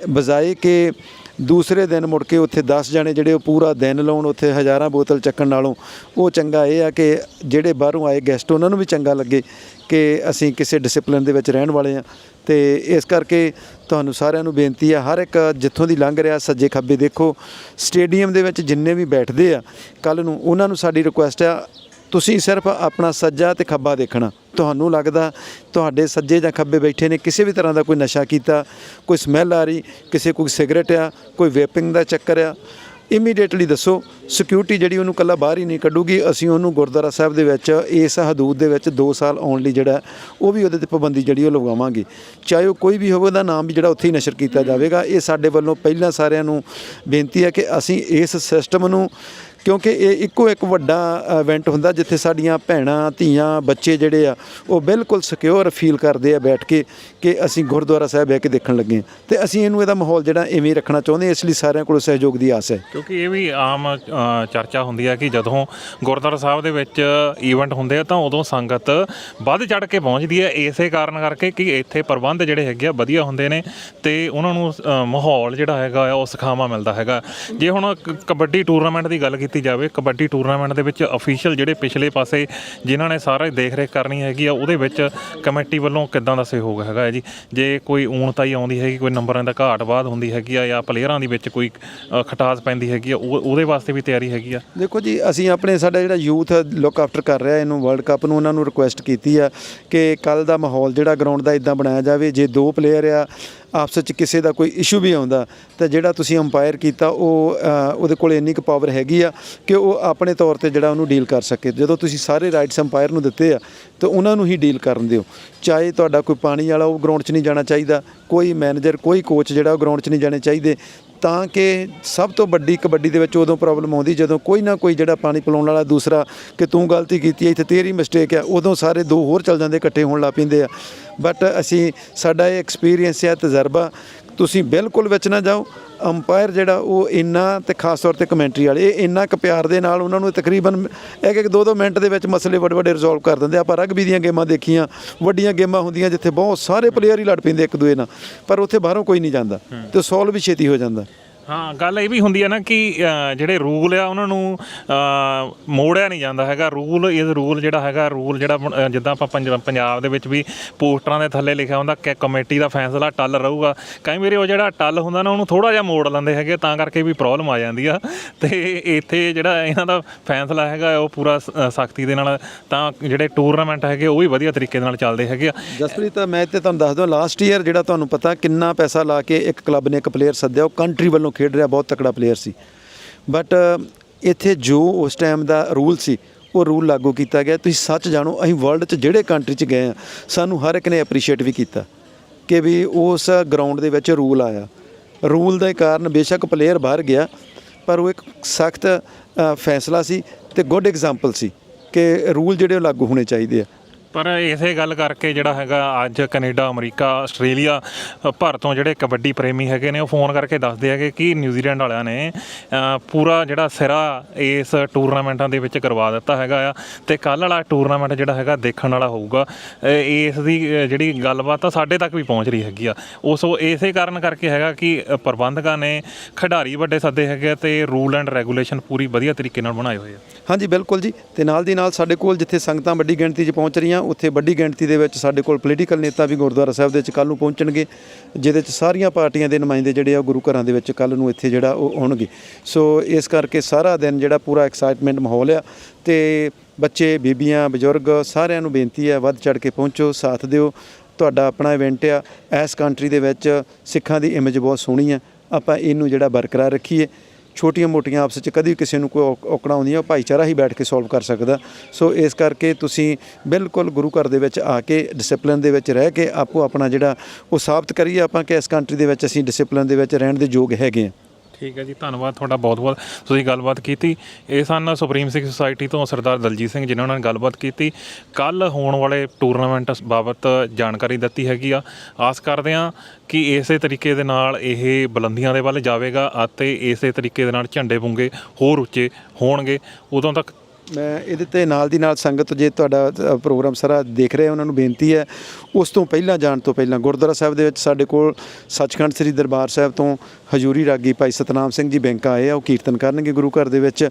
ਬਜਾਏ ਕਿ ਦੂਸਰੇ ਦਿਨ ਮੁੜ ਕੇ ਉੱਥੇ 10 ਜਣੇ ਜਿਹੜੇ ਉਹ ਪੂਰਾ ਦਿਨ ਲਾਉਣ, ਉੱਥੇ ਹਜ਼ਾਰਾਂ ਬੋਤਲ ਚੱਕਣ ਨਾਲੋਂ ਉਹ ਚੰਗਾ ਇਹ ਆ ਕਿ ਜਿਹੜੇ ਬਾਹਰੋਂ ਆਏ ਗੈਸਟ ਉਹਨਾਂ ਨੂੰ ਵੀ ਚੰਗਾ ਲੱਗੇ ਕਿ ਅਸੀਂ ਕਿਸੇ ਡਿਸਪਲਿਨ ਦੇ ਵਿੱਚ ਰਹਿਣ ਵਾਲੇ ਆ ਤੇ ਇਸ ਕਰਕੇ ਤੁਹਾਨੂੰ ਸਾਰਿਆਂ ਨੂੰ ਬੇਨਤੀ ਆ, ਹਰ ਇੱਕ ਜਿੱਥੋਂ ਦੀ ਲੰਘ ਰਿਹਾ ਸੱਜੇ ਖੱਬੇ ਦੇਖੋ, ਸਟੇਡੀਅਮ ਦੇ ਵਿੱਚ ਜਿੰਨੇ ਵੀ ਬੈਠਦੇ ਆ ਕੱਲ ਨੂੰ ਉਹਨਾਂ ਨੂੰ ਸਾਡੀ ਰਿਕੁਐਸਟ ਆ ਤੁਸੀਂ ਸਿਰਫ ਆਪਣਾ ਸੱਜਾ ਤੇ ਖੱਬਾ ਦੇਖਣਾ। ਤੁਹਾਨੂੰ ਲੱਗਦਾ ਤੁਹਾਡੇ ਸੱਜੇ ਜਾਂ ਖੱਬੇ ਬੈਠੇ ਨੇ ਕਿਸੇ ਵੀ ਤਰ੍ਹਾਂ ਦਾ ਕੋਈ ਨਸ਼ਾ ਕੀਤਾ, ਕੋਈ ਸਮੈਲ ਆ ਰਹੀ, ਕਿਸੇ ਕੋਈ ਸਿਗਰਟ ਆ, ਕੋਈ ਵੇਪਿੰਗ ਦਾ ਚੱਕਰ ਆ। ਇਮੀਡੀਏਟਲੀ ਦੱਸੋ ਸਿਕਿਉਰਿਟੀ ਜਿਹੜੀ ਉਹਨੂੰ ਕੱਲਾ ਬਾਹਰ ਹੀ ਨਹੀਂ ਕੱਢੂਗੀ, ਅਸੀਂ ਉਹਨੂੰ ਗੁਰਦੁਆਰਾ ਸਾਹਿਬ ਦੇ ਵਿੱਚ, ਇਸ ਹਦੂਦ ਦੇ ਵਿੱਚ 2 ਸਾਲ ਆਉਣ ਲਈ ਜਿਹੜਾ, ਉਹ ਵੀ ਉਹਦੇ ਤੇ ਪਾਬੰਦੀ ਜਿਹੜੀ ਉਹ ਲਗਾਵਾਂਗੇ ਚਾਹੇ ਉਹ ਕੋਈ ਵੀ ਹੋਵੇ, ਉਹਦਾ ਨਾਮ ਵੀ ਜਿਹੜਾ ਉੱਥੇ ਹੀ ਨਸ਼ਰ ਕੀਤਾ ਜਾਵੇਗਾ। ਇਹ ਸਾਡੇ ਵੱਲੋਂ ਪਹਿਲਾਂ ਸਾਰਿਆਂ ਨੂੰ ਬੇਨਤੀ ਹੈ ਕਿ ਅਸੀਂ ਇਸ ਸਿਸਟਮ ਨੂੰ ਕਿਉਂਕਿ ਇਹ ਇੱਕੋ ਇੱਕ ਵੱਡਾ ਇਵੈਂਟ ਹੁੰਦਾ ਜਿੱਥੇ ਸਾਡੀਆਂ ਭੈਣਾਂ, ਧੀਆਂ, ਬੱਚੇ ਜਿਹੜੇ ਆ, ਉਹ ਬਿਲਕੁਲ ਸਿਕਿਉਰ ਫੀਲ ਕਰਦੇ ਆ ਬੈਠ ਕੇ ਕਿ ਅਸੀਂ ਗੁਰਦੁਆਰਾ ਸਾਹਿਬ ਬਹਿ ਕੇ ਦੇਖਣ ਲੱਗੇ ਹਾਂ। ਤੇ ਅਸੀਂ ਇਹਨੂੰ ਇਹਦਾ ਮਾਹੌਲ ਜਿਹੜਾ ਇਵੇਂ ਰੱਖਣਾ ਚਾਹੁੰਦੇ ਇਸ ਲਈ ਸਾਰਿਆਂ ਕੋਲ ਸਹਿਯੋਗ ਦੀ ਆਸ ਹੈ। ਕਿਉਂਕਿ ਇਹ ਵੀ ਆਮ ਚਰਚਾ ਹੁੰਦੀ ਹੈ ਕਿ ਜਦੋਂ ਗੁਰਦੁਆਰਾ ਸਾਹਿਬ ਦੇ ਵਿੱਚ ਈਵੈਂਟ ਹੁੰਦੇ ਆ, ਤਾਂ ਉਦੋਂ ਸੰਗਤ ਵੱਧ ਚੜ ਕੇ ਪਹੁੰਚਦੀ ਹੈ। ਇਸੇ ਕਾਰਨ ਕਰਕੇ ਕਿ ਇੱਥੇ ਪ੍ਰਬੰਧ ਜਿਹੜੇ ਹੈਗੇ ਆ, ਵਧੀਆ ਹੁੰਦੇ ਨੇ ਤੇ ਉਹਨਾਂ ਨੂੰ ਮਾਹੌਲ ਜਿਹੜਾ ਹੈਗਾ ਆ, ਉਹ ਸਿਖਾਵਾ ਮਿਲਦਾ ਹੈਗਾ। ਜੇ ਹੁਣ ਕਬੱਡੀ ਟੂਰਨਾਮੈਂਟ ਦੀ ਗੱਲ ਕੀਤੀ ਜਾਵੇ। ਕਬੱਡੀ ਟੂਰਨਾਮੈਂਟ ਦੇ ਵਿੱਚ ਅਫੀਸ਼ੀਅਲ ਜਿਹੜੇ ਪਿਛਲੇ ਪਾਸੇ ਜਿਨ੍ਹਾਂ ਨੇ ਸਾਰਾ ਦੇਖ ਰੇਖ ਕਰਨੀ ਹੈਗੀ ਆ, ਉਹਦੇ ਵਿੱਚ ਕਮੇਟੀ ਵੱਲੋਂ ਕਿੱਦਾਂ ਦਾ ਸਹਿਯੋਗ ਹੈਗਾ ਹੈ ਜੀ? ਜੇ ਕੋਈ ਊਣਤਾਈ ਆਉਂਦੀ ਹੈਗੀ, ਕੋਈ ਨੰਬਰਾਂ ਦਾ ਘਾਟ ਬਾਦ ਹੁੰਦੀ ਹੈਗੀ ਆ ਜਾਂ ਪਲੇਅਰਾਂ ਦੇ ਵਿੱਚ ਕੋਈ ਖਟਾਸ ਪੈਂਦੀ ਹੈਗੀ ਆ, ਉਹ, ਉਹਦੇ ਵਾਸਤੇ ਵੀ ਤਿਆਰੀ ਹੈਗੀ ਆ? ਦੇਖੋ ਜੀ, ਅਸੀਂ ਆਪਣੇ ਸਾਡਾ ਜਿਹੜਾ ਯੂਥ ਲੁੱਕ ਆਫਟਰ ਕਰ ਰਿਹਾ ਇਹਨੂੰ ਵਰਲਡ ਕੱਪ ਨੂੰ, ਉਹਨਾਂ ਨੂੰ ਰਿਕੁਐਸਟ ਕੀਤੀ ਆ ਕਿ ਕੱਲ ਦਾ ਮਾਹੌਲ ਜਿਹੜਾ ਗਰਾਊਂਡ ਦਾ ਇਦਾਂ ਬਣਾਇਆ ਜਾਵੇ, ਜੇ ਦੋ ਪਲੇਅਰ ਆ ਆਪਸ ਵਿੱਚ ਕਿਸੇ ਦਾ ਕੋਈ ਇਸ਼ੂ ਵੀ ਆਉਂਦਾ, ਤਾਂ ਜਿਹੜਾ ਤੁਸੀਂ ਅੰਪਾਇਰ ਕੀਤਾ, ਉਹ ਉਹਦੇ ਕੋਲ ਇੰਨੀ ਕੁ ਪਾਵਰ ਹੈਗੀ ਆ ਕਿ ਉਹ ਆਪਣੇ ਤੌਰ ਤੇ ਜਿਹੜਾ ਉਹਨੂੰ ਡੀਲ ਕਰ ਸਕੇ। ਜਦੋਂ ਤੁਸੀਂ ਸਾਰੇ ਰਾਈਟਸ ਅੰਪਾਇਰ ਨੂੰ ਦਿੱਤੇ ਆ, ਤਾਂ ਉਹਨਾਂ ਨੂੰ ਹੀ ਡੀਲ ਕਰਨ ਦਿਓ। ਚਾਹੇ ਤੁਹਾਡਾ ਕੋਈ ਪਾਣੀ ਵਾਲਾ ਉਹ ਗਰਾਊਂਡ 'ਚ ਨਹੀਂ ਜਾਣਾ ਚਾਹੀਦਾ, ਕੋਈ ਮੈਨੇਜਰ ਕੋਈ ਕੋਚ ਜਿਹੜਾ ਉਹ ਗਰਾਊਂਡ 'ਚ ਨਹੀਂ ਜਾਣੇ ਚਾਹੀਦੇ ਤਾਂ ਕਿ ਸਭ ਤੋਂ ਵੱਡੀ ਕਬੱਡੀ ਦੇ ਵਿੱਚ ਉਦੋਂ ਪ੍ਰੋਬਲਮ ਆਉਂਦੀ ਜਦੋਂ ਕੋਈ ਨਾ ਕੋਈ ਜਿਹੜਾ ਪਾਣੀ ਪਿਲਾਉਣ ਵਾਲਾ ਦੂਸਰਾ ਕਿ ਤੂੰ ਗਲਤੀ ਕੀਤੀ ਹੈ, ਇੱਥੇ ਤੇਰੀ ਮਿਸਟੇਕ ਹੈ, ਉਦੋਂ ਸਾਰੇ ਦੋ ਹੋਰ ਚੱਲ ਜਾਂਦੇ ਇਕੱਠੇ ਹੋਣ ਲੱਗ ਪੈਂਦੇ ਆ। ਬਟ ਅਸੀਂ, ਸਾਡਾ ਇਹ ਐਕਸਪੀਰੀਅੰਸ ਹੈ, ਤਜਰਬਾ ਤੁਸੀਂ ਬਿਲਕੁਲ ਵਿੱਚ ਨਾ ਜਾਓ। ਅੰਪਾਇਰ ਜਿਹੜਾ ਉਹ ਇੰਨਾ ਤੇ ਖਾਸ ਤੌਰ ਤੇ ਕਮੈਂਟਰੀ ਵਾਲੇ, ਇਹ ਇੰਨਾ ਕੁ ਪਿਆਰ ਦੇ ਨਾਲ ਉਹਨਾਂ ਨੂੰ ਤਕਰੀਬਨ ਇੱਕ ਇੱਕ ਦੋ ਦੋ ਮਿੰਟ ਦੇ ਵਿੱਚ ਮਸਲੇ ਵੱਡੇ ਵੱਡੇ ਰਿਜ਼ੋਲਵ ਕਰ ਦਿੰਦੇ ਆਪਾਂ ਰਗਬੀ ਦੀਆਂ ਗੇਮਾਂ ਦੇਖੀਆਂ, ਵੱਡੀਆਂ ਗੇਮਾਂ ਹੁੰਦੀਆਂ ਜਿੱਥੇ ਬਹੁਤ ਸਾਰੇ ਪਲੇਅਰ ਹੀ ਲੜ ਪੈਂਦੇ ਇੱਕ ਦੂਏ ਨਾਲ, ਪਰ ਉੱਥੇ ਬਾਹਰੋਂ ਕੋਈ ਨਹੀਂ ਜਾਂਦਾ ਤੇ ਸੋਲਵ ਵੀ ਛੇਤੀ ਹੋ ਜਾਂਦਾ। ਹਾਂ ਗੱਲ ਇਹ ਵੀ ਹੁੰਦੀ ਹੈ ਨਾ ਕਿ ਅ, ਜਿਹੜੇ ਰੂਲ ਆ ਉਹਨਾਂ ਨੂੰ ਅ, ਮੋੜਿਆ ਨਹੀਂ ਜਾਂਦਾ ਹੈਗਾ। ਰੂਲ ਇਜ਼ ਰੂਲ ਜਿਹੜਾ ਹੈਗਾ ਰੂਲ ਜਿਹੜਾ ਬਣ- ਅ, ਜਿੱਦਾਂ ਆਪਾਂ ਪੰਜ- ਪੰਜਾਬ ਦੇ ਵਿੱਚ ਵੀ ਪੋਸਟਰਾਂ ਦੇ ਥੱਲੇ ਲਿਖਿਆ ਹੁੰਦਾ ਕਿ ਕਮੇਟੀ ਦਾ ਫੈਸਲਾ ਟੱਲ ਰਹੂਗਾ। ਕਈ ਵਾਰੀ ਉਹ ਜਿਹੜਾ ਟੱਲ ਹੁੰਦਾ ਨਾ ਉਹਨੂੰ ਥੋੜਾ ਜਿਹਾ ਮੋੜ ਲੈਂਦੇ ਹੈਗੇ ਤਾਂ ਕਰਕੇ ਵੀ ਪ੍ਰੋਬਲਮ ਆ ਜਾਂਦੀ ਆ। ਤੇ ਇੱਥੇ ਜਿਹੜਾ ਇਹਨਾਂ ਦਾ ਫੈਸਲਾ ਹੈਗਾ ਉਹ ਪੂਰਾ ਸਖਤੀ ਦੇ ਨਾਲ ਤਾਂ ਜਿਹੜੇ ਟੂਰਨਾਮੈਂਟ ਹੈਗੇ ਉਹ ਵੀ ਵਧੀਆ ਤਰੀਕੇ ਨਾਲ ਚੱਲਦੇ ਹੈਗੇ ਆ। ਜਸਪ੍ਰੀਤ ਮੈਂ ਤੇ ਤੁਹਾਨੂੰ ਦੱਸ ਦਵਾਂ ਲਾਸਟ ਈਅਰ ਜਿਹੜਾ ਤੁਹਾਨੂੰ ਪਤਾ ਕਿੰਨਾ ਪੈਸਾ ਲਾ ਕੇ ਇੱਕ ਕਲੱਬ ਨੇ ਇੱਕ ਪਲੇਅਰ ਸੱਦਿਆ ਉਹ ਕੰਟਰੀ ਵੱਲੋਂ ਖੇਡ ਰਿਹਾ, ਬਹੁਤ ਤਕੜਾ ਪਲੇਅਰ ਸੀ। ਬਟ ਇੱਥੇ ਜੋ ਉਸ ਟਾਈਮ ਦਾ ਰੂਲ ਸੀ, ਉਹ ਰੂਲ ਲਾਗੂ ਕੀਤਾ ਗਿਆ। ਤੁਸੀਂ ਸੱਚ ਜਾਣੋ, ਅਸੀਂ ਵਰਲਡ 'ਚ ਜਿਹੜੇ ਕੰਟਰੀ 'ਚ ਗਏ ਆ ਸਾਨੂੰ ਹਰ ਇੱਕ ਨੇ ਐਪਰੀਸ਼ੀਏਟ ਵੀ ਕੀਤਾ ਕਿ ਵੀ ਉਸ ਗਰਾਊਂਡ ਦੇ ਵਿੱਚ ਰੂਲ ਆਇਆ। ਰੂਲ ਦੇ ਕਾਰਨ ਬੇਸ਼ੱਕ ਪਲੇਅਰ ਬਾਹਰ ਗਿਆ, ਪਰ ਉਹ ਇੱਕ ਸਖਤ ਫੈਸਲਾ ਸੀ ਤੇ ਗੁੱਡ ਐਗਜ਼ਾਮਪਲ ਸੀ ਕਿ ਰੂਲ ਜਿਹੜੇ ਉਹ ਲਾਗੂ ਹੋਣੇ ਚਾਹੀਦੇ ਆ। ਪਰ ਇਸੇ ਗੱਲ ਕਰਕੇ ਜਿਹੜਾ ਹੈਗਾ ਅੱਜ ਕੈਨੇਡਾ ਅਮਰੀਕਾ ਆਸਟ੍ਰੇਲੀਆ ਅ, ਭਰ ਤੋਂ ਜਿਹੜੇ ਕਬੱਡੀ ਪ੍ਰੇਮੀ ਹੈਗੇ ਨੇ ਉਹ ਫੋਨ ਕਰਕੇ ਦੱਸਦੇ ਹੈਗੇ ਕਿ ਨਿਊਜ਼ੀਲੈਂਡ ਵਾਲਿਆਂ ਨੇ ਅ, ਪੂਰਾ ਜਿਹੜਾ ਸਿਰਾ ਇਸ ਟੂਰਨਾਮੈਂਟਾਂ ਦੇ ਵਿੱਚ ਕਰਵਾ ਦਿੱਤਾ ਹੈਗਾ ਆ ਤੇ ਕੱਲ ਵਾਲਾ ਟੂਰਨਾਮੈਂਟ ਜਿਹੜਾ ਹੈਗਾ ਦੇਖਣ ਵਾਲਾ ਹੋਊਗਾ ਅ, ਇਸ ਦੀ ਅ, ਜਿਹੜੀ ਗੱਲਬਾਤ ਆ ਸਾਡੇ ਤੱਕ ਵੀ ਪਹੁੰਚ ਰਹੀ ਹੈਗੀ ਆ। ਉਹ ਸੋ ਇਸੇ ਕਾਰਨ ਕਰਕੇ ਹੈਗਾ ਕਿ ਅ, ਪ੍ਰਬੰਧਕਾਂ ਨੇ ਖਿਡਾਰੀ ਵੱਡੇ ਸੱਦੇ ਹੈਗੇ ਆ ਤੇ ਰੂਲ ਐਂਡ ਰੈਗੂਲੇਸ਼ਨ ਪੂਰੀ ਵਧੀਆ ਤਰੀਕੇ ਨਾਲ ਬਣਾਏ ਹੋਏ ਆ। ਹਾਂਜੀ ਬਿਲਕੁਲ ਜੀ। ਤੇ ਨਾਲ ਦੀ ਨਾਲ ਸਾਡੇ ਕੋਲ ਜਿੱਥੇ ਸੰਗਤਾਂ ਵੱਡੀ ਗਿਣਤੀ 'ਚ ਪਹੁੰਚ ਰਹੀਆਂ ਉੱਥੇ ਵੱਡੀ ਗਿਣਤੀ ਦੇ ਵਿੱਚ ਸਾਡੇ ਕੋਲ ਪੋਲੀਟੀਕਲ ਨੇਤਾ ਵੀ ਗੁਰਦੁਆਰਾ ਸਾਹਿਬ ਦੇ ਵਿੱਚ ਕੱਲ ਨੂੰ ਪਹੁੰਚਣਗੇ, ਜਿਹਦੇ 'ਚ ਸਾਰੀਆਂ ਪਾਰਟੀਆਂ ਦੇ ਨੁਮਾਇੰਦੇ ਜਿਹੜੇ ਆ ਉਹ ਗੁਰੂ ਘਰਾਂ ਦੇ ਵਿੱਚ ਕੱਲ ਨੂੰ ਇੱਥੇ ਜਿਹੜਾ ਉਹ ਆਉਣਗੇ। ਸੋ ਇਸ ਕਰਕੇ ਸਾਰਾ ਦਿਨ ਜਿਹੜਾ ਪੂਰਾ ਐਕਸਾਈਟਮੈਂਟ ਮਾਹੌਲ ਆ ਤੇ ਬੱਚੇ, ਬੀਬੀਆਂ, ਬਜ਼ੁਰਗ ਸਾਰਿਆਂ ਨੂੰ ਬੇਨਤੀ ਹੈ ਵੱਧ ਚੜ ਕੇ ਪਹੁੰਚੋ, ਸਾਥ ਦਿਓ। ਤੁਹਾਡਾ ਆਪਣਾ ਇਵੈਂਟ ਆ। ਇਸ ਕੰਟਰੀ ਦੇ ਵਿੱਚ ਸਿੱਖਾਂ ਦੀ ਇਮੇਜ ਬਹੁਤ ਸੋਹਣੀ ਆ। ਆਪਾਂ ਇਹਨੂੰ ਜਿਹੜਾ ਬਰਕਰਾਰ ਰੱਖੀਏ। ਛੋਟੀਆਂ ਮੋਟੀਆਂ ਆਪਸ ਵਿੱਚ ਕਦੀ ਵੀ ਕਿਸੇ ਨੂੰ ਕੋਈ ਔਕ- ਔਕੜਾਂ ਆਉਂਦੀਆਂ, ਉਹ ਭਾਈਚਾਰਾ ਹੀ ਬੈਠ ਕੇ ਸੋਲਵ ਕਰ ਸਕਦਾ। ਸੋ ਇਸ ਕਰਕੇ ਤੁਸੀਂ ਬਿਲਕੁਲ ਗੁਰੂ ਘਰ ਦੇ ਵਿੱਚ ਆ ਕੇ ਡਿਸਪਲਿਨ ਦੇ ਵਿੱਚ ਰਹਿ ਕੇ ਆਪੋ ਆਪਣਾ ਜਿਹੜਾ ਉਹ ਸਾਬਤ ਕਰੀਏ ਆਪਾਂ ਕਿ ਇਸ ਕੰਟਰੀ ਦੇ ਵਿੱਚ ਅਸੀਂ ਡਿਸਪਲਿਨ ਦੇ ਵਿੱਚ ਰਹਿਣ ਦੇ ਯੋਗ ਹੈਗੇ ਹਾਂ। ਠੀਕ ਹੈ ਜੀ, ਧੰਨਵਾਦ ਤੁਹਾਡਾ ਬਹੁਤ ਬਹੁਤ। ਤੁਸੀਂ ਗੱਲਬਾਤ ਕੀਤੀ। ਇਹ ਸਨ ਸੁਪਰੀਮ ਸਿੱਖ ਸੁਸਾਇਟੀ ਤੋਂ ਸਰਦਾਰ ਦਲਜੀਤ ਸਿੰਘ ਜਿਨ੍ਹਾਂ ਨਾਲ ਗੱਲਬਾਤ ਕੀਤੀ। ਕੱਲ ਹੋਣ ਵਾਲੇ ਟੂਰਨਾਮੈਂਟ ਬਾਬਤ ਜਾਣਕਾਰੀ ਦਿੱਤੀ ਹੈਗੀ ਆ। ਆਸ ਕਰਦੇ ਹਾਂ ਕਿ ਇਸੇ ਤਰੀਕੇ ਦੇ ਨਾਲ ਇਹ ਬੁਲੰਦੀਆਂ ਦੇ ਵੱਲ ਜਾਵੇਗਾ ਅਤੇ ਇਸੇ ਤਰੀਕੇ ਦੇ ਨਾਲ ਝੰਡੇ ਪੁੰਗੇ ਹੋਰ ਉੱਚੇ ਹੋਣਗੇ। ਉਦੋਂ ਤੱਕ ਮੈਂ ਇਹਦੇ ਤੇ ਨਾਲ ਦੀ ਨਾਲ ਸੰਗਤ ਜੇ ਤੁਹਾਡਾ ਅ, ਪ੍ਰੋਗਰਾਮ ਸਾਰਾ ਦੇਖ ਰਹੇ ਉਹਨਾਂ ਨੂੰ ਬੇਨਤੀ ਹੈ ਉਸ ਤੋਂ ਪਹਿਲਾਂ ਜਾਣ ਤੋਂ ਪਹਿਲਾਂ ਗੁਰਦੁਆਰਾ ਸਾਹਿਬ ਦੇ ਵਿੱਚ ਸਾਡੇ ਕੋਲ ਸੱਚਖੰਡ ਸ੍ਰੀ ਦਰਬਾਰ ਸਾਹਿਬ ਤੋਂ ਹਜੂਰੀ ਰਾਗੀ ਭਾਈ ਸਤਨਾਮ ਸਿੰਘ ਜੀ ਬੈਂਕਾ ਆਏ ਆ ਉਹ ਕੀਰਤਨ ਕਰਨਗੇ ਗੁਰੂ ਘਰ ਦੇ ਵਿੱਚ।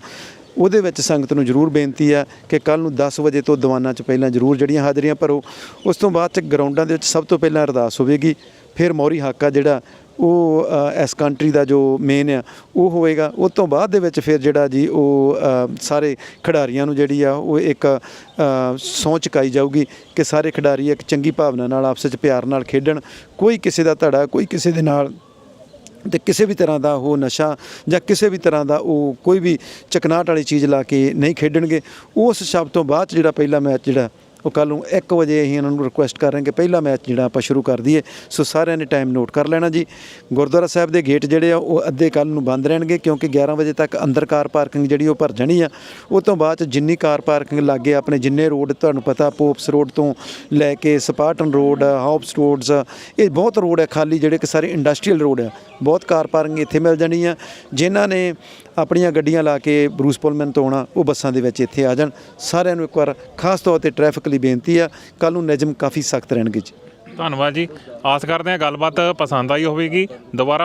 ਉਹਦੇ ਵਿੱਚ ਸੰਗਤ ਨੂੰ ਜ਼ਰੂਰ ਬੇਨਤੀ ਆ ਕਿ ਕੱਲ ਨੂੰ 10 ਵਜੇ ਤੋਂ ਦੀਵਾਨਾਂ 'ਚ ਪਹਿਲਾਂ ਜ਼ਰੂਰ ਜਿਹੜੀਆਂ ਹਾਜ਼ਰੀਆਂ ਭਰੋ। ਉਸ ਤੋਂ ਬਾਅਦ 'ਚ ਗਰਾਊਂਡਾਂ ਦੇ ਵਿੱਚ ਸਭ ਤੋਂ ਪਹਿਲਾਂ ਅਰਦਾਸ ਹੋਵੇਗੀ। ਫਿਰ ਮੌਰੀ ਹਾਕਾ ਜਿਹੜਾ ਉਹ ਇਸ ਕੰਟਰੀ ਦਾ ਜੋ ਮੇਨ ਆ ਉਹ ਹੋਏਗਾ ਉਸ ਤੋਂ ਬਾਅਦ ਦੇ ਵਿੱਚ ਫਿਰ ਜਿਹੜਾ ਜੀ ਉਹ ਸਾਰੇ ਖਿਡਾਰੀਆਂ ਨੂੰ ਜਿਹੜੀ ਆ ਉਹ ਇੱਕ ਅ, ਸਹੁੰ ਚੁਕਾਈ ਜਾਊਗੀ ਕਿ ਸਾਰੇ ਖਿਡਾਰੀ ਇੱਕ ਚੰਗੀ ਭਾਵਨਾ ਨਾਲ ਆਪਸ ਵਿੱਚ ਪਿਆਰ ਨਾਲ ਖੇਡਣ। ਕੋਈ ਕਿਸੇ ਦਾ ਧੜਾ ਕੋਈ ਕਿਸੇ ਦੇ ਨਾਲ ਤੇ ਕਿਸੇ ਵੀ ਤਰ੍ਹਾਂ ਦਾ ਉਹ ਨਸ਼ਾ ਜਾਂ ਕਿਸੇ ਵੀ ਤਰ੍ਹਾਂ ਦਾ ਉਹ ਕੋਈ ਵੀ ਚਕਨਾਟ ਵਾਲੀ ਚੀਜ਼ ਲਾ ਕੇ ਨਹੀਂ ਖੇਡਣਗੇ। ਉਸ ਸ਼ਬਦ ਤੋਂ ਬਾਅਦ 'ਚ ਜਿਹੜਾ ਪਹਿਲਾ ਮੈਚ ਜਿਹੜਾ ਉਹ ਕੱਲ ਨੂੰ 1 ਵਜੇ ਅਸੀਂ ਇਹਨਾਂ ਨੂੰ ਰਿਕੁਐਸਟ ਕਰ ਰਹੇ ਹਾਂ ਕਿ ਪਹਿਲਾ ਮੈਚ ਜਿਹੜਾ ਆਪਾਂ ਸ਼ੁਰੂ ਕਰ ਦਈਏ। ਸੋ ਸਾਰਿਆਂ ਨੇ ਟਾਈਮ ਨੋਟ ਕਰ ਲੈਣਾ ਜੀ। ਗੁਰਦੁਆਰਾ ਸਾਹਿਬ ਦੇ ਗੇਟ ਜਿਹੜੇ ਆ, ਉਹ ਅੱਧੇ ਕੱਲ ਨੂੰ ਬੰਦ ਰਹਿਣਗੇ ਕਿਉਂਕਿ 11 ਵਜੇ ਤੱਕ ਅੰਦਰ ਕਾਰ ਪਾਰਕਿੰਗ ਜਿਹੜੀ ਉਹ ਭਰ ਜਾਣੀ ਆ। ਉਹ ਤੋਂ ਬਾਅਦ 'ਚ ਜਿੰਨੀ ਕਾਰ ਪਾਰਕਿੰਗ ਲੱਗੇ ਆਪਣੇ ਜਿੰਨੇ ਰੋਡ ਤੁਹਾਨੂੰ ਪਤਾ ਪੋਪਸ ਰੋਡ ਤੋਂ ਲੈ ਕੇ ਸਪਾਰਟਨ ਰੋਡ ਹਾਊਪਸ ਰੋਡਸ ਇਹ ਬਹੁਤ ਰੋਡ ਹੈ ਖਾਲੀ ਜਿਹੜੇ ਕਿ ਸਾਰੇ ਇੰਡਸਟਰੀਅਲ ਰੋਡ ਆ। ਬਹੁਤ ਕਾਰ ਪਾਰਕਿੰਗ ਇੱਥੇ ਮਿਲ ਜਾਣੀ ਆ। ਜਿਨ੍ਹਾਂ ਨੇ ਆਪਣੀਆਂ ਗੱਡੀਆਂ ਲਾ ਕੇ ਬਰੂਸ ਪੁਲਮਨ ਤੋਂ ਆਉਣਾ, ਉਹ ਬੱਸਾਂ ਦੇ ਵਿੱਚ ਇੱਥੇ ਆ ਜਾਣ। ਸਾਰਿਆਂ ਨੂੰ ਇੱਕ ਵਾਰ ਖਾਸ ਤੌਰ ਤੇ ਟ੍ਰੈਫਿਕ ਲਈ ਬੇਨਤੀ ਆ ਕੱਲ ਨੂੰ ਨਿਯਮ ਕਾਫੀ ਸਖਤ ਰਹਿਣਗੇ ਜੀ। ਧੰਨਵਾਦ ਜੀ। ਆਸ ਕਰਦੇ ਹਾਂ ਗੱਲਬਾਤ ਪਸੰਦ ਆਈ ਹੋਵੇਗੀ। ਦੁਬਾਰਾ